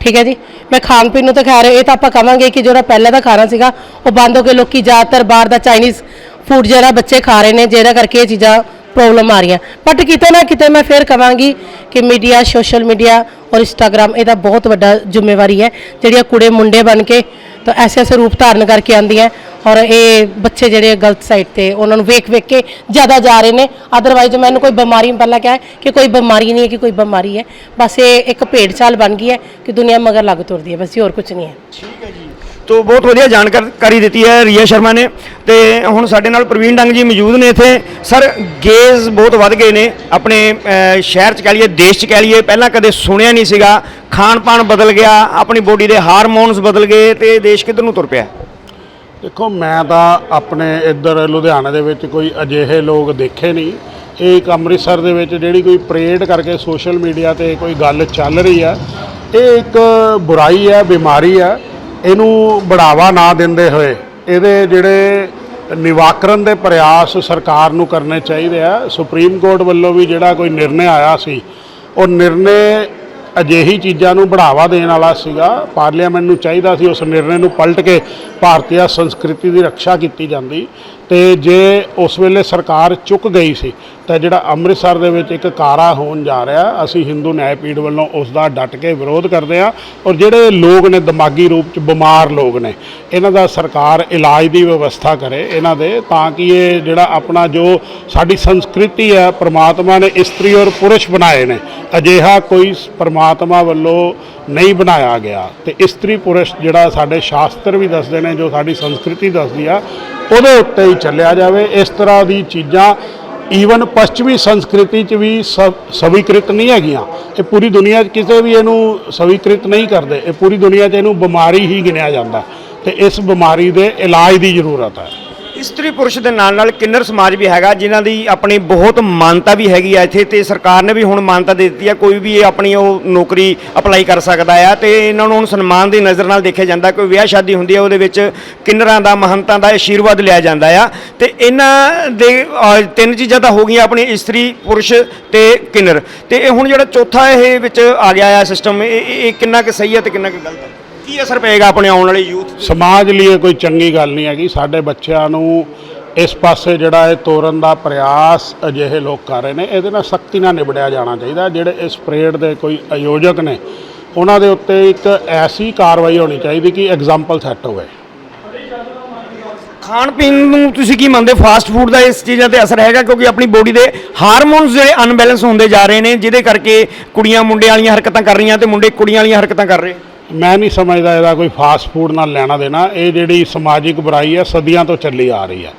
ਠੀਕ ਹੈ ਜੀ? ਮੈਂ ਖਾਣ ਪੀਣ ਨੂੰ ਤਾਂ ਖਾ ਰਹੇ ਇਹ ਤਾਂ ਆਪਾਂ ਕਵਾਂਗੇ ਕਿ ਜਿਹੜਾ ਪਹਿਲਾਂ ਦਾ ਖਾਣਾ ਸੀਗਾ ਉਹ ਬੰਦ ਹੋ ਕੇ ਲੋਕੀ ਜ਼ਿਆਦਾਤਰ ਬਾਹਰ ਦਾ ਚਾਈਨੀਜ਼ ਫੂਡ ਜਿਹੜਾ ਬੱਚੇ ਖਾ ਰਹੇ ਨੇ ਜਿਹਦਾ ਕਰਕੇ ਇਹ ਚੀਜ਼ਾਂ ਪ੍ਰੋਬਲਮ ਆ ਰਹੀਆਂ। ਬਟ ਕਿਤੇ ਨਾ ਕਿਤੇ ਮੈਂ ਫਿਰ ਕਵਾਂਗੀ ਕਿ ਮੀਡੀਆ ਸੋਸ਼ਲ ਮੀਡੀਆ ਔਰ ਇੰਸਟਾਗ੍ਰam ਇਹਦਾ ਬਹੁਤ ਵੱਡਾ ਜ਼ਿੰਮੇਵਾਰੀ ਹੈ। ਜਿਹੜੀਆਂ ਕੁੜੇ ਮੁੰਡੇ ਬਣ ਕੇ ਤਾਂ ਐਸੇ ਐਸੇ ਰੂਪ ਧਾਰਨ ਕਰਕੇ ਆਉਂਦੀਆਂ ਔਰ ਇਹ ਬੱਚੇ ਜਿਹੜੇ ਗਲਤ ਸਾਈਡ ਤੇ ਉਹਨਾਂ ਨੂੰ ਵੇਖ ਵੇਖ ਕੇ ਜ਼ਿਆਦਾ ਜਾ ਰਹੇ ਨੇ। ਅਦਰਵਾਈਜ਼ ਮੈਨੂੰ ਕੋਈ ਬਿਮਾਰੀ ਪਹਿਲਾਂ ਕਿਹਾ ਕਿ ਕੋਈ ਬਿਮਾਰੀ ਨਹੀਂ ਹੈ ਕਿ ਕੋਈ ਬਿਮਾਰੀ ਹੈ। ਬਸ ਇਹ ਇੱਕ ਭੇਡ ਚਾਲ ਬਣ ਗਈ ਹੈ ਕਿ ਦੁਨੀਆ ਮਗਰ ਲੱਗ ਤੁਰਦੀ ਹੈ, ਬਸ ਹੋਰ ਕੁਝ ਨਹੀਂ ਹੈ। ਠੀਕ ਹੈ ਜੀ। ਤੋ ਬਹੁਤ ਵਧੀਆ ਜਾਣਕਾਰੀ ਦਿੱਤੀ ਹੈ ਰੀਆ ਸ਼ਰਮਾ ਨੇ। ਤੇ ਹੁਣ ਸਾਡੇ ਨਾਲ ਪ੍ਰਵੀਨ ਡੰਗ ਜੀ ਮੌਜੂਦ ਨੇ ਇੱਥੇ। ਸਰ, ਗੇਜ਼ ਬਹੁਤ ਵੱਧ ਗਏ ਨੇ। ਆਪਣੇ ਸ਼ਹਿਰ ਚ ਕਹਿ ਲਈਏ, ਦੇਸ਼ ਚ ਕਹਿ ਲਈਏ, ਪਹਿਲਾਂ ਕਦੇ ਸੁਣਿਆ ਨਹੀਂ ਸੀਗਾ। ਖਾਣ ਪਾਣ ਬਦਲ ਗਿਆ, ਆਪਣੀ ਬੋਡੀ ਦੇ ਹਾਰਮੋਨਸ ਬਦਲ ਗਏ ਤੇ ਦੇਸ਼ ਕਿੱਧਰ ਨੂੰ ਤੁਰ ਪਿਆ? ਦੇਖੋ, ਮੈਂ ਤਾਂ ਆਪਣੇ ਇੱਧਰ ਲੁਧਿਆਣਾ ਦੇ ਵਿੱਚ ਕੋਈ ਅਜਿਹੇ ਲੋਕ ਦੇਖੇ ਨਹੀਂ। ਇਹ ਇੱਕ ਅੰਮ੍ਰਿਤਸਰ ਦੇ ਵਿੱਚ ਜਿਹੜੀ ਕੋਈ ਪਰੇਡ ਕਰਕੇ ਸੋਸ਼ਲ ਮੀਡੀਆ ਤੇ ਕੋਈ ਗੱਲ ਚੱਲ ਰਹੀ ਹੈ ਇਹ ਇੱਕ ਬੁਰਾਈ ਹੈ ਬਿਮਾਰੀ ਹੈ ਇਹਨੂੰ ਬੜਾਵਾ ਨਾ ਦਿੰਦੇ ਹੋਏ ਇਹਦੇ ਜਿਹੜੇ ਨਿਵਾਕਰਨ ਦੇ ਪ੍ਰਯਾਸ ਸਰਕਾਰ ਨੂੰ ਕਰਨੇ ਚਾਹੀਦੇ ਆ। ਸੁਪਰੀਮ ਕੋਰਟ ਵੱਲੋਂ ਵੀ ਜਿਹੜਾ ਕੋਈ ਨਿਰਣੇ ਆਇਆ ਸੀ, ਉਹ ਨਿਰਣੇ ਅਜਿਹੀ ਚੀਜ਼ਾਂ ਨੂੰ ਬੜਾਵਾ ਦੇਣ ਵਾਲਾ ਸੀਗਾ। ਪਾਰਲੀਮੈਂਟ ਨੂੰ ਚਾਹੀਦਾ ਸੀ ਉਸ ਨਿਰਣੇ ਨੂੰ ਪਲਟ ਕੇ ਭਾਰਤੀ ਸੰਸਕ੍ਰਿਤੀ ਦੀ ਰੱਖਿਆ ਕੀਤੀ ਜਾਂਦੀ। ਤੇ ਜੇ ਉਸ ਵੇਲੇ ਸਰਕਾਰ ਚੁੱਕ ਗਈ ਸੀ, ਤਾਂ ਜਿਹੜਾ ਅੰਮ੍ਰਿਤਸਰ ਦੇ ਵਿੱਚ ਇੱਕ ਕਾਰਾ ਹੋਣ ਜਾ ਰਿਹਾ, ਅਸੀਂ ਹਿੰਦੂ ਨਿਆਂ ਪੀੜ ਵੱਲੋਂ ਉਸ ਦਾ ਡਟ ਕੇ ਵਿਰੋਧ ਕਰਦੇ ਹਾਂ। ਔਰ ਜਿਹੜੇ ਲੋਕ ਨੇ, ਦਿਮਾਗੀ ਰੂਪ ਚ ਬਿਮਾਰ ਲੋਕ ਨੇ, ਇਹਨਾਂ ਦਾ ਸਰਕਾਰ ਇਲਾਜ ਦੀ ਵਿਵਸਥਾ ਕਰੇ ਇਹਨਾਂ ਦੇ, ਤਾਂ ਕਿ ਇਹ ਜਿਹੜਾ ਆਪਣਾ ਜੋ ਸਾਡੀ ਸੰਸਕ੍ਰਿਤੀ ਹੈ, ਪ੍ਰਮਾਤਮਾ ਨੇ ਇਸਤਰੀ ਔਰ ਪੁਰਸ਼ ਬਣਾਏ ਨੇ, ਅਜਿਹਾ ਕੋਈ ਸ- ਪ੍ਰਮਾਤਮਾ ਵੱਲੋਂ ਨਹੀਂ ਬਣਾਇਆ ਗਿਆ। ਤੇ ਇਸਤਰੀ ਪੁਰਸ਼ ਜਿਹੜਾ ਸਾਡੇ ਸ਼ਾਸਤਰ ਵੀ ਦੱਸਦੇ ਨੇ, ਜੋ ਸਾਡੀ ਸੰਸਕ੍ਰਿਤੀ ਦੱਸਦੀ ਆ ਉਹਦੇ ਉੱਤੇ ਹੀ ਚੱਲਿਆ ਜਾਵੇ। ਇਸ ਤਰ੍ਹਾਂ ਦੀ ਚੀਜ਼ਾਂ ਈਵਨ ਪੱਛਮੀ ਸੰਸਕ੍ਰਿਤੀ 'ਚ ਵੀ ਸ- ਸਵੀਕ੍ਰਿਤ ਨਹੀਂ ਹੈਗੀਆਂ। ਇਹ ਪੂਰੀ ਦੁਨੀਆ 'ਚ ਕਿਸੇ ਵੀ ਇਹਨੂੰ ਸਵੀਕ੍ਰਿਤ ਨਹੀਂ ਕਰਦੇ। ਇਹ ਪੂਰੀ ਦੁਨੀਆ 'ਚ ਇਹਨੂੰ ਬਿਮਾਰੀ ਹੀ ਗਿਣਿਆ ਜਾਂਦਾ। ਤੇ ਇਸ ਬਿਮਾਰੀ ਦੇ ਇਲਾਜ ਦੀ ਜ਼ਰੂਰਤ ਹੈ। ਇਸਤਰੀ ਪੁਰਸ਼ ਦੇ ਨਾਲ ਨਾਲ ਕਿੰਨਰ ਸਮਾਜ ਵੀ ਹੈਗਾ, ਜਿਨ੍ਹਾਂ ਦੀ ਆਪਣੀ ਬਹੁਤ ਮਾਨਤਾ ਵੀ ਹੈਗੀ ਆ ਇੱਥੇ, ਤੇ ਸਰਕਾਰ ਨੇ ਵੀ ਹੁਣ ਮਾਨਤਾ ਦੇ ਦਿੱਤੀ ਆ, ਕੋਈ ਵੀ ਇਹ ਆਪਣੀ ਉਹ ਨੌਕਰੀ ਅਪਲਾਈ ਕਰ ਸਕਦਾ ਆ, ਤੇ ਇਹਨਾਂ ਨੂੰ ਹੁਣ ਸਨਮਾਨ ਦੀ ਨਜ਼ਰ ਨਾਲ ਦੇਖਿਆ ਜਾਂਦਾ, ਕੋਈ ਵਿਆਹ ਸ਼ਾਦੀ ਹੁੰਦੀ ਆ, ਉਹਦੇ ਵਿੱਚ ਕਿੰਨਰਾਂ ਦਾ, ਮਹੰਤਾਂ ਦਾ ਆਸ਼ੀਰਵਾਦ ਲਿਆ ਜਾਂਦਾ ਆ, ਤੇ ਇਹਨਾਂ ਦੇ ਤਿੰਨ ਚੀਜ਼ਾਂ ਤਾਂ ਹੋ ਗਈਆਂ ਆਪਣੀ ਇਸਤਰੀ, ਪੁਰਸ਼ ਤੇ ਕਿੰਨਰ, ਤੇ ਇਹ ਹੁਣ ਜਿਹੜਾ ਚੌਥਾ ਇਹ ਵਿੱਚ ਆ ਗਿਆ ਆ ਸਿਸਟਮ ਇਹ, ਇਹ- ਇਹ ਕਿੰਨਾ ਕੁ ਸਹੀ ਹੈ ਤੇ ਕਿੰਨਾ ਕੁ ਗਲਤ ਹੈ ਕੀ ਅਸਰ ਪਏਗਾ ਆਪਣੇ ਆਉਣ ਵਾਲੇ ਯੂਥ ਸਮਾਜ ਲਈ ਇਹ ਕੋਈ ਚੰਗੀ ਗੱਲ ਨਹੀਂ ਹੈਗੀ। ਸਾਡੇ ਬੱਚਿਆਂ ਨੂੰ ਇਸ ਪਾਸੇ ਜਿਹੜਾ ਇਹ ਤੋਰਨ ਦਾ ਪ੍ਰਯਾਸ ਅਜਿਹੇ ਲੋਕ ਕਰ ਰਹੇ ਨੇ ਇਹਦੇ ਨਾਲ ਸਖਤੀ ਨਾਲ ਨਿਬੜਿਆ ਜਾਣਾ ਚਾਹੀਦਾ ਜਿਹੜੇ ਇਸ ਪਰੇਡ ਦੇ ਕੋਈ ਆਯੋਜਕ ਨੇ ਉਹਨਾਂ ਦੇ ਉੱਤੇ ਇੱਕ ਐਸੀ ਕਾਰਵਾਈ ਹੋਣੀ ਚਾਹੀਦੀ ਕਿ ਐਗਜ਼ਾਮਪਲ ਸੈੱਟ ਹੋਵੇ। ਖਾਣ ਪੀਣ ਨੂੰ ਤੁਸੀਂ ਕੀ ਮੰਨਦੇ ਫਾਸਟ ਫੂਡ ਦਾ ਇਸ ਚੀਜ਼ਾਂ ਤੇ ਅਸਰ ਹੈਗਾ ਕਿਉਂਕਿ ਆਪਣੀ ਬੋਡੀ ਦੇ ਹਾਰਮੋਨਸ ਜਿਹੜੇ ਅਨਬੈਲੈਂਸ ਹੁੰਦੇ ਜਾ ਰਹੇ ਨੇ ਜਿਹਦੇ ਕਰਕੇ ਕੁੜੀਆਂ ਮੁੰਡਿਆਂ ਵਾਲੀਆਂ ਹਰਕਤਾਂ ਕਰ ਰਹੀਆਂ ਤੇ ਮੁੰਡੇ ਕੁੜੀਆਂ ਵਾਲੀਆਂ ਹਰਕਤਾਂ ਕਰ ਰਹੇ। ਮੈਂ ਨਹੀਂ ਸਮਝਦਾ ਇਹਦਾ ਕੋਈ ਫਾਸਟ ਫੂਡ ਨਾਲ ਲੈਣਾ ਦੇਣਾ। ਇਹ ਜਿਹੜੀ ਸਮਾਜਿਕ ਬੁਰਾਈ ਹੈ, ਸਦੀਆਂ ਤੋਂ ਚੱਲੀ ਆ ਰਹੀ ਹੈ।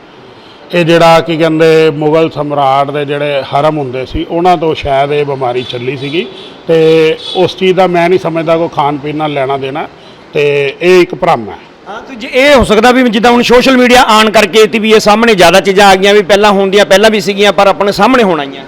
ਇਹ ਜਿਹੜਾ ਕੀ ਕਹਿੰਦੇ, ਮੁਗਲ ਸਮਰਾਟ ਦੇ ਜਿਹੜੇ ਹਰਮ ਹੁੰਦੇ ਸੀ, ਉਹਨਾਂ ਤੋਂ ਸ਼ਾਇਦ ਇਹ ਬਿਮਾਰੀ ਚੱਲੀ ਸੀਗੀ। ਤੇ ਉਸ ਚੀਜ਼ ਦਾ ਮੈਂ ਨਹੀਂ ਸਮਝਦਾ ਕੋਈ ਖਾਣ ਪੀਣ ਨਾਲ ਲੈਣਾ ਦੇਣਾ। ਤੇ ਇਹ ਇੱਕ ਭਰਮ ਹੈ। ਹਾਂ, ਤੇ ਜੇ ਇਹ ਹੋ ਸਕਦਾ ਵੀ ਜਿੱਦਾਂ ਹੁਣ ਸੋਸ਼ਲ ਮੀਡੀਆ ਆਨ ਕਰਕੇ ਤੇ ਵੀ ਇਹ ਸਾਹਮਣੇ ਜ਼ਿਆਦਾ ਚੀਜ਼ਾਂ ਆ ਗਈਆਂ, ਵੀ ਪਹਿਲਾਂ ਹੁੰਦੀਆਂ, ਪਹਿਲਾਂ ਵੀ ਸੀਗੀਆਂ, ਪਰ ਆਪਣੇ ਸਾਹਮਣੇ ਹੋਣ ਆਈਆਂ।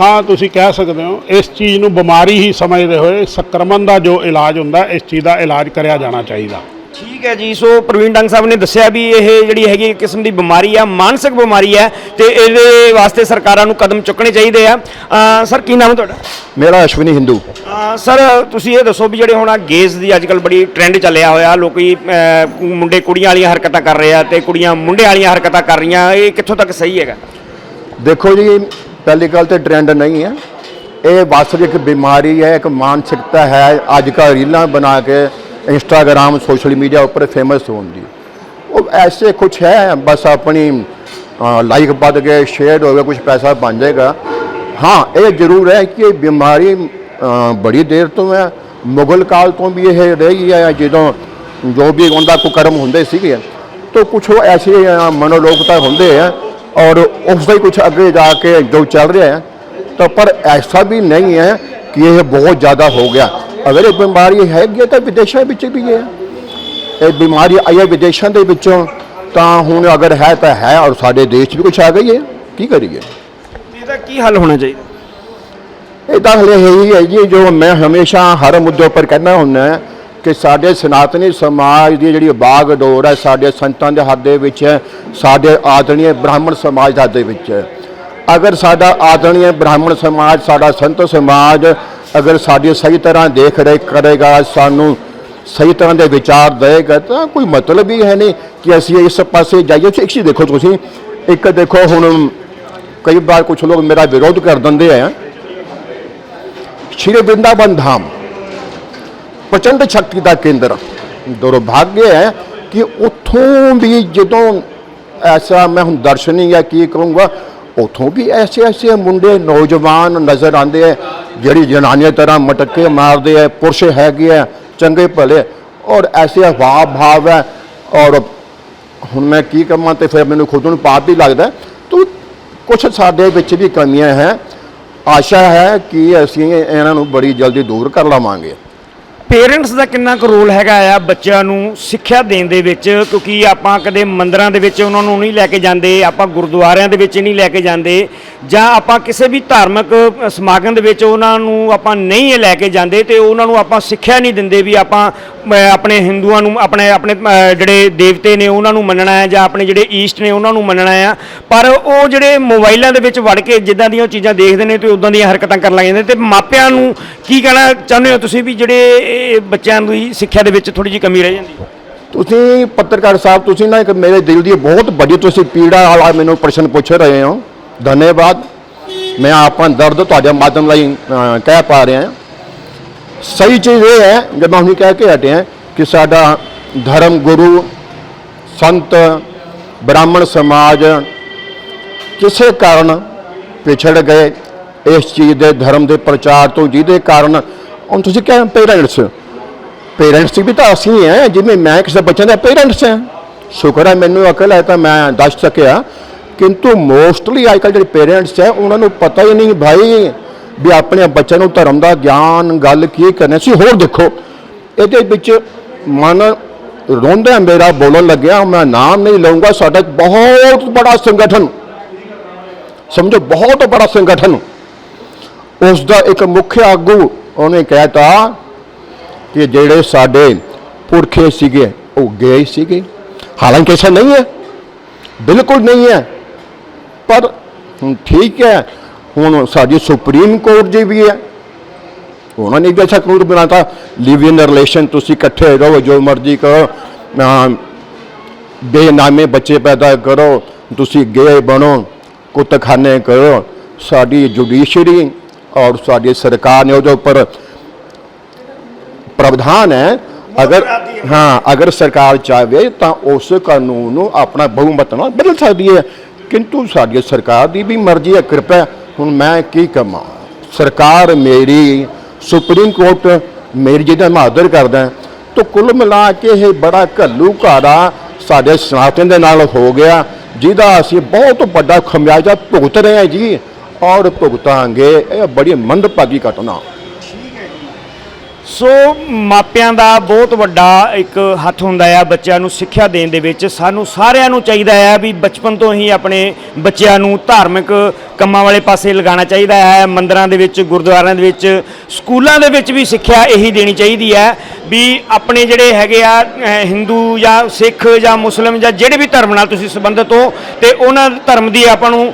ਹਾਂ ਤੁਸੀਂ ਕਹਿ ਸਕਦੇ ਹੋ ਇਸ ਚੀਜ਼ ਨੂੰ ਬਿਮਾਰੀ ਹੀ ਸਮਝਦੇ ਹੋਏ ਸੰਕਰਮਣ ਦਾ ਜੋ ਇਲਾਜ ਹੁੰਦਾ ਇਸ ਚੀਜ਼ ਦਾ ਇਲਾਜ ਕਰਿਆ ਜਾਣਾ ਚਾਹੀਦਾ। ਠੀਕ ਹੈ ਜੀ ਸੋ ਪ੍ਰਵੀਨ ਡੰਗ ਸਾਹਿਬ ਨੇ ਦੱਸਿਆ ਵੀ ਇਹ ਜਿਹੜੀ ਹੈਗੀ ਕਿਸਮ ਦੀ ਬਿਮਾਰੀ ਆ ਮਾਨਸਿਕ ਬਿਮਾਰੀ ਹੈ ਤੇ ਇਹਦੇ ਵਾਸਤੇ ਸਰਕਾਰਾਂ ਨੂੰ ਕਦਮ ਚੁੱਕਣੇ ਚਾਹੀਦੇ ਆ। ਸਰ ਕੀ ਨਾਮ ਹੈ ਤੁਹਾਡਾ? ਮੇਰਾ ਅਸ਼ਵਨੀ ਹਿੰਦੂ। ਸਰ ਤੁਸੀਂ ਇਹ ਦੱਸੋ ਵੀ ਜਿਹੜੇ ਹੁਣ ਆ ਗੇਜ਼ ਦੀ ਅੱਜਕੱਲ ਬੜੀ ਟ੍ਰੈਂਡ ਚੱਲਿਆ ਹੋਇਆ ਲੋਕੀ ਮੁੰਡੇ ਕੁੜੀਆਂ ਵਾਲੀਆਂ ਹਰਕਤਾਂ ਕਰ ਰਹੇ ਆ ਤੇ ਕੁੜੀਆਂ ਮੁੰਡੇ ਵਾਲੀਆਂ ਹਰਕਤਾਂ ਕਰ ਰਹੀਆਂ ਇਹ ਕਿੱਥੋਂ ਤੱਕ ਸਹੀ ਹੈਗਾ? ਦੇਖੋ ਜੀ ਪਹਿਲੀ ਗੱਲ ਤੇ ਟ੍ਰੈਂਡ ਨਹੀਂ ਹੈ। ਇਹ ਬਸ ਇੱਕ ਬਿਮਾਰੀ ਹੈ, ਇੱਕ ਮਾਨਸਿਕਤਾ ਹੈ। ਅੱਜ ਕੱਲ੍ਹ ਰੀਲਾਂ ਬਣਾ ਕੇ ਇੰਸਟਾਗ੍ਰਾਮ ਸੋਸ਼ਲ ਮੀਡੀਆ ਉੱਪਰ ਫੇਮਸ ਹੋਣ ਦੀ। ਉਹ ਐਸੇ ਕੁਝ ਹੈ, ਬਸ ਆਪਣੀ ਲਾਈਕ ਵੱਧ ਕੇ ਸ਼ੇਅਰ ਹੋ ਗਿਆ ਕੁਝ ਪੈਸਾ ਬਣ ਜਾਏਗਾ। ਹਾਂ, ਇਹ ਜ਼ਰੂਰ ਹੈ ਕਿ ਇਹ ਬਿਮਾਰੀ ਬੜੀ ਦੇਰ ਤੋਂ ਹੈ। ਮੁਗਲ ਕਾਲ ਤੋਂ ਵੀ ਇਹ ਰਹੀ ਹੈ, ਜਦੋਂ ਜੋ ਵੀ ਉਹਦਾ ਕੁਕਰਮ ਹੁੰਦੇ ਸੀਗੇ। ਤੋਂ ਕੁਝ ਐਸੇ ਮਨੋਲੋਕ ਤਾਂ ਹੁੰਦੇ ਆ। होंगे हैं और उसका ही कुछ आगे जाके जो चल रहा है तो पर ऐसा भी नहीं है कि यह बहुत ज़्यादा हो गया अगर ये बीमारी हैगी ਤਾਂ ਵਿਦੇਸ਼ਾਂ ਵਿੱਚ ਵੀ ਹੈ ਇਹ ਬਿਮਾਰੀ ਆਈ ਹੈ ਵਿਦੇਸ਼ਾਂ ਦੇ ਵਿੱਚੋਂ ਤਾਂ ਹੁਣ ਅਗਰ ਹੈ ਤਾਂ ਹੈ ਔਰ ਸਾਡੇ ਦੇਸ਼ 'ਚ ਵੀ ਕੁਝ ਆ ਗਈ ਹੈ ਕੀ ਕਰੀਏ ਇਹਦਾ ਕੀ ਹੱਲ ਹੋਣਾ ਚਾਹੀਦਾ ਇਹ ਤਾਂ ਹਲੇ ਇਹੀ ਹੈ ਜੀ ਜੋ ਮੈਂ ਹਮੇਸ਼ਾ ਹਰ ਮੁੱਦੇ ਉੱਪਰ ਕਹਿਣਾ ਹੁੰਦਾ ਹੈ ਕਿ ਸਾਡੇ ਸਨਾਤਨੀ ਸਮਾਜ ਦੀ ਜਿਹੜੀ ਬਾਗ ਡੋਰ ਹੈ, ਸਾਡੇ ਸੰਤਾਂ ਦੇ ਹੱਥ ਦੇ ਵਿੱਚ ਹੈ, ਸਾਡੇ ਆਦਰਣੀय ਬ੍ਰਾਹਮਣ ਸਮਾਜ ਦੇ ਹੱਥ ਦੇ ਵਿੱਚ ਹੈ। ਅਗਰ ਸਾਡਾ ਆਦਰਣੀय ਬ੍ਰਾਹਮਣ ਸਮਾਜ, ਸਾਡਾ ਸੰਤ ਸਮਾਜ ਅਗਰ ਸਾਡੀ ਸਹੀ ਤਰ੍ਹਾਂ ਦੇਖ ਰੇਖ ਕਰੇਗਾ, ਸਾਨੂੰ ਸਹੀ ਤਰ੍ਹਾਂ ਦੇ ਵਿਚਾਰ ਦੇਗਾ ਤਾਂ ਕੋਈ ਮਤਲਬ ਹੀ ਹੈ ਨਹੀਂ ਕਿ ਅਸੀਂ ਇਸ ਪਾਸੇ ਜਾਈਏ। ਇੱਕ ਚੀਜ਼ ਦੇਖੋ ਤੁਸੀਂ, ਇੱਕ ਦੇਖੋ ਹੁਣ ਕਈ ਵਾਰ ਕੁਝ ਲੋਕ ਮੇਰਾ ਵਿਰੋਧ ਕਰ ਦਿੰਦੇ ਆ। ਸ਼੍ਰੀ ਵਰਿੰਦਾਵਨ ਧਾਮ ਪ੍ਰਚੰਡ ਸ਼ਕਤੀ ਦਾ ਕੇਂਦਰ ਦੁਰਭਾਗਯ ਹੈ ਕਿ ਉੱਥੋਂ ਵੀ ਜਦੋਂ ਐਸਾ ਮੈਂ ਹੁਣ ਦਰਸ਼ਨੀ ਜਾਂ ਕੀ ਕਹੂੰਗਾ ਉੱਥੋਂ ਵੀ ਐਸੇ ਐਸੇ ਮੁੰਡੇ ਨੌਜਵਾਨ ਨਜ਼ਰ ਆਉਂਦੇ ਹੈ ਜਿਹੜੀ ਜਨਾਨੀਆਂ ਤਰ੍ਹਾਂ ਮਟਕੇ ਮਾਰਦੇ ਹੈ ਪੁਰਸ਼ ਹੈਗੇ ਹੈ ਚੰਗੇ ਭਲੇ, ਔਰ ਐਸੇ ਹਵਾ ਭਾਵ ਹੈ, ਔਰ ਹੁਣ ਮੈਂ ਕੀ ਕਰਾਂ ਤੇ ਫਿਰ ਮੈਨੂੰ ਖੁਦ ਨੂੰ ਪਾਪ ਵੀ ਲੱਗਦਾ ਤੋ ਕੁਝ ਸਾਡੇ ਵਿੱਚ ਵੀ ਕਮੀਆਂ ਹੈ। ਆਸ਼ਾ ਹੈ ਕਿ ਅਸੀਂ ਇਹਨਾਂ ਨੂੰ ਬੜੀ ਜਲਦੀ ਦੂਰ ਕਰ ਲਵਾਂਗੇ। ਪੇਰੈਂਟਸ ਦਾ ਕਿੰਨਾ ਕੁ ਰੋਲ ਹੈਗਾ ਆ ਬੱਚਿਆਂ ਨੂੰ ਸਿੱਖਿਆ ਦੇਣ ਦੇ ਵਿੱਚ? ਕਿਉਂਕਿ ਆਪਾਂ ਕਦੇ ਮੰਦਰਾਂ ਦੇ ਵਿੱਚ ਉਹਨਾਂ ਨੂੰ ਨਹੀਂ ਲੈ ਕੇ ਜਾਂਦੇ, ਆਪਾਂ ਗੁਰਦੁਆਰਿਆਂ ਦੇ ਵਿੱਚ ਨਹੀਂ ਲੈ ਕੇ ਜਾਂਦੇ, ਜਾਂ ਆਪਾਂ ਕਿਸੇ ਵੀ ਧਾਰਮਿਕ ਸਮਾਗਮ ਦੇ ਵਿੱਚ ਉਹਨਾਂ ਨੂੰ ਆਪਾਂ ਨਹੀਂ ਲੈ ਕੇ ਜਾਂਦੇ ਤੇ ਉਹਨਾਂ ਨੂੰ ਆਪਾਂ ਸਿੱਖਿਆ ਨਹੀਂ ਦਿੰਦੇ ਵੀ ਆਪਾਂ ਆਪਣੇ ਹਿੰਦੂਆਂ ਨੂੰ, ਆਪਣੇ ਆਪਣੇ ਜਿਹੜੇ ਦੇਵਤੇ ਨੇ ਉਹਨਾਂ ਨੂੰ ਮੰਨਣਾ ਹੈ ਜਾਂ ਆਪਣੇ ਜਿਹੜੇ ਈਸਟ ਨੇ ਉਹਨਾਂ ਨੂੰ ਮੰਨਣਾ ਆ ਪਰ ਉਹ ਜਿਹੜੇ ਮੋਬਾਈਲਾਂ ਦੇ ਵਿੱਚ ਵੜ ਕੇ ਜਿੱਦਾਂ ਦੀਆਂ ਉਹ ਚੀਜ਼ਾਂ ਦੇਖਦੇ ਨੇ ਤੇ ਉਦਾਂ ਦੀਆਂ ਹਰਕਤਾਂ ਕਰਨ ਲੱਗ ਜਾਂਦੇ ਤੇ ਮਾਪਿਆਂ ਨੂੰ ਕੀ ਕਹਿਣਾ ਚਾਹੁੰਦੇ ਹੋ ਤੁਸੀਂ ਵੀ ਜਿਹੜੇ ਇਹ ਬੱਚਿਆਂ ਦੀ ਸਿੱਖਿਆ ਦੇ ਵਿੱਚ ਥੋੜੀ ਜਿਹੀ ਕਮੀ ਰਹਿ ਜਾਂਦੀ ਹੈ। ਤੁਸੀਂ ਪੱਤਰਕਾਰ ਸਾਹਿਬ, ਤੁਸੀਂ ਨਾ ਇੱਕ ਮੇਰੇ ਦਿਲ ਦੀ ਬਹੁਤ ਵੱਡੀ ਤੁਸੀਂ ਪੀੜਾ ਵਾਲਾ ਮੈਨੂੰ ਪ੍ਰਸ਼ਨ ਪੁੱਛ ਰਹੇ ਹੋ। ਧੰਨਵਾਦ। ਮੈਂ ਆਪਣਾ ਦਰਦ ਤੁਹਾਡੇ ਮਾਧਿਅਮ ਲਈ ਕਹਿ ਪਾ ਰਿਹਾ ਹਾਂ। ਸਹੀ ਚੀਜ਼ ਇਹ ਹੈ, ਜਦ ਮੈਂ ਹੁਣੀ ਕਹਿ ਕੇ ਹਟਿਆ ਕਿ ਸਾਡਾ ਧਰਮ ਗੁਰੂ, ਸੰਤ, ਬ੍ਰਾਹਮਣ ਸਮਾਜ ਕਿਸੇ ਕਾਰਨ ਪਿਛੜ ਗਏ ਇਸ ਚੀਜ਼ ਦੇ ਧਰਮ ਦੇ ਪ੍ਰਚਾਰ ਤੋਂ, ਜਿਹਦੇ ਕਾਰਨ ਹੁਣ ਤੁਸੀਂ ਕਹਿੰਦੇ ਪੇਰੈਂਟਸ ਪੇਰੈਂਟਸ ਵੀ ਤਾਂ ਅਸੀਂ ਹੈ ਜਿਵੇਂ ਮੈਂ ਕਿਸੇ ਬੱਚੇ ਦਾ ਪੇਰੈਂਟਸ ਹਾਂ। ਸ਼ੁਕਰ ਹੈ, ਮੈਨੂੰ ਅਕਲ ਹੈ ਤਾਂ ਮੈਂ ਦੱਸ ਸਕਿਆ। ਕਿੰਤੂ ਮੋਸਟਲੀ ਅੱਜ ਕੱਲ੍ਹ ਜਿਹੜੇ ਪੇਰੈਂਟਸ ਹੈ, ਉਹਨਾਂ ਨੂੰ ਪਤਾ ਹੀ ਨਹੀਂ ਭਾਈ ਵੀ ਆਪਣੇ ਬੱਚਿਆਂ ਨੂੰ ਧਰਮ ਦਾ ਗਿਆਨ, ਗੱਲ ਕੀ ਕਰਨਾ ਸੀ ਹੋਰ ਦੇਖੋ, ਇਹਦੇ ਵਿੱਚ ਮਨ ਰੋਂਦਾ ਮੇਰਾ ਬੋਲਣ ਲੱਗਿਆ, ਮੈਂ ਨਾਮ ਨਹੀਂ ਲਵਾਂਗਾ ਸਾਡਾ ਬਹੁਤ ਬੜਾ ਸੰਗਠਨ। ਸਮਝੋ, ਬਹੁਤ ਬੜਾ ਸੰਗਠਨ। ਉਸ ਦਾ ਇੱਕ ਮੁੱਖ ਆਗੂ ਉਹਨੇ ਕਹਿਤਾ ਕਿ ਜਿਹੜੇ ਸਾਡੇ ਪੁਰਖੇ ਸੀਗੇ, ਉਹ ਗਏ ਸੀਗੇ। ਹਾਲਾਂਕਿ ਐਸਾ ਨਹੀਂ ਹੈ, ਬਿਲਕੁਲ ਨਹੀਂ ਹੈ, ਪਰ ਠੀਕ ਹੈ, ਹੁਣ ਸਾਡੀ ਸੁਪਰੀਮ ਕੋਰਟ ਜੀ ਵੀ ਹੈ। ਉਹਨਾਂ ਨੇ ਵੀ ਅੱਛਾ ਕਾਨੂੰਨ ਬਣਾਤਾ, ਲਿਵ ਇਨ ਰਿਲੇਸ਼ਨ, ਤੁਸੀਂ ਇਕੱਠੇ ਰਹੋ ਜੋ ਮਰਜ਼ੀ ਕਰੋ। ਬੇਨਾਮੇ ਬੱਚੇ ਪੈਦਾ ਕਰੋ, ਤੁਸੀਂ ਗੇ ਬਣੋ, ਕੁੱਤਖਾਨੇ ਕਰੋ, ਸਾਡੀ ਜੁਡੀਸ਼ਰੀ ਔਰ ਸਾਡੀ ਸਰਕਾਰ ਨੇ ਉਹਦੇ ਉੱਪਰ प्रावधान है अगर हाँ अगर सरकार चाहे ਤਾਂ ਉਸ ਕਾਨੂੰਨ ਨੂੰ ਆਪਣਾ ਬਹੁਮਤ ਨਾਲ ਬਦਲ ਸਕਦੀ ਹੈ ਕਿੰਤੂ ਸਾਡੀ ਸਰਕਾਰ ਦੀ ਵੀ ਮਰਜ਼ੀ ਹੈ ਕਿਰਪਾ ਹੈ। ਹੁਣ ਮੈਂ ਕੀ ਕਮਾਂ ਸਰਕਾਰ ਮੇਰੀ ਸੁਪਰੀਮ ਕੋਰਟ ਮੇਰੀ ਜਿਹਦਾ ਮੈਂ ਆਦਰ ਕਰਦਾ ਤਾਂ ਕੁੱਲ ਮਿਲਾ ਕੇ ਇਹ ਬੜਾ ਘੱਲੂ ਘਾੜਾ ਸਾਡੇ ਸਨਾਤਨ ਦੇ ਨਾਲ ਹੋ ਗਿਆ ਜਿਹਦਾ ਅਸੀਂ ਬਹੁਤ ਵੱਡਾ ਖਮਿਆਜਾ ਭੁਗਤ ਰਹੇ ਹਾਂ ਜੀ ਔਰ ਭੁਗਤਾਂਗੇ। ਇਹ ਬੜੀ ਮੰਦਭਾਗੀ ਘਟਨਾ। ਸੋ ਮਾਪਿਆਂ ਦਾ ਬਹੁਤ ਵੱਡਾ ਇੱਕ ਹੱਥ ਹੁੰਦਾ ਆ ਬੱਚਿਆਂ ਨੂੰ ਸਿੱਖਿਆ ਦੇਣ ਦੇ ਵਿੱਚ। ਸਾਨੂੰ ਸਾਰਿਆਂ ਨੂੰ ਚਾਹੀਦਾ ਹੈ ਵੀ ਬਚਪਨ ਤੋਂ ਹੀ ਆਪਣੇ ਬੱਚਿਆਂ ਨੂੰ ਧਾਰਮਿਕ ਕੰਮਾਂ ਵਾਲੇ ਪਾਸੇ ਲਗਾਉਣਾ ਚਾਹੀਦਾ ਹੈ ਮੰਦਰਾਂ ਦੇ ਵਿੱਚ, ਗੁਰਦੁਆਰਿਆਂ ਦੇ ਵਿੱਚ, ਸਕੂਲਾਂ ਦੇ ਵਿੱਚ ਵੀ ਸਿੱਖਿਆ ਇਹੀ ਦੇਣੀ ਚਾਹੀਦੀ ਹੈ ਵੀ ਆਪਣੇ ਜਿਹੜੇ ਹੈਗੇ ਆ ਹਿੰਦੂ ਜਾਂ ਸਿੱਖ ਜਾਂ ਮੁਸਲਿਮ ਜਾਂ ਜਿਹੜੇ ਵੀ ਧਰਮ ਨਾਲ ਤੁਸੀਂ ਸੰਬੰਧਿਤ ਹੋ ਤੇ ਉਹਨਾਂ ਧਰਮ ਦੀ ਆਪਾਂ ਨੂੰ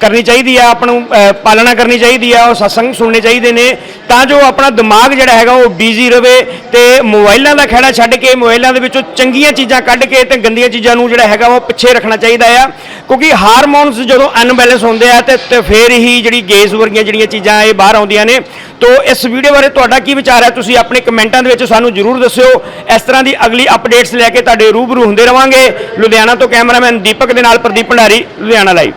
ਕਰਨੀ ਚਾਹੀਦੀ ਆ, ਆਪਾਂ ਨੂੰ ਪਾਲਣਾ ਕਰਨੀ ਚਾਹੀਦੀ ਆ, ਉਹ ਸਤਸੰਗ ਸੁਣਨੇ ਚਾਹੀਦੇ ਨੇ। ਤਾਂ ਜੋ ਆਪਣਾ ਦਿਮਾਗ ਜਿਹੜਾ ਹੈਗਾ ਉਹ ਬਿਜ਼ੀ ਰਵੇ ਤੇ ਮੋਬਾਈਲਾਂ ਦਾ ਖਹਿੜਾ ਛੱਡ ਕੇ ਮੋਬਾਈਲਾਂ ਦੇ ਵਿੱਚੋਂ ਚੰਗੀਆਂ ਚੀਜ਼ਾਂ ਕੱਢ ਕੇ ਤੇ ਗੰਦੀਆਂ ਚੀਜ਼ਾਂ ਨੂੰ ਜਿਹੜਾ ਹੈਗਾ ਉਹ ਪਿੱਛੇ ਰੱਖਣਾ ਚਾਹੀਦਾ ਆ। ਕਿਉਂਕਿ ਹਾਰਮੋਨਸ ਜਦੋਂ ਅਨਬੈਲੈਂਸ ਹੁੰਦੇ ਆ ਤੇ ਤੇ ਫਿਰ ਹੀ ਜਿਹੜੀ ਗੈਸ ਵਰਗੀਆਂ ਜਿਹੜੀਆਂ ਚੀਜ਼ਾਂ ਇਹ ਬਾਹਰ ਆਉਂਦੀਆਂ ਨੇ। ਤੋ ਇਸ ਵੀਡੀਓ ਬਾਰੇ ਤੁਹਾਡਾ ਕੀ ਵਿਚਾਰ ਹੈ? ਤੁਸੀਂ ਆਪਣੇ ਕਮੈਂਟਾਂ ਦੇ ਵਿੱਚ ਸਾਨੂੰ ਜਰੂਰ ਦੱਸਿਓ। ਇਸ ਤਰ੍ਹਾਂ ਦੀ ਅਗਲੀ ਅਪਡੇਟਸ ਲੈ ਕੇ ਤੁਹਾਡੇ ਰੂਬਰੂ ਹੁੰਦੇ ਰਵਾਂਗੇ। ਲੁਧਿਆਣਾ ਤੋਂ ਕੈਮਰਾਮੈਨ ਦੀਪਕ ਦੇ ਨਾਲ ਪ੍ਰਦੀਪ ਭੰਡਾਰੀ, ਲੁਧਿਆਣਾ ਲਾਈਵ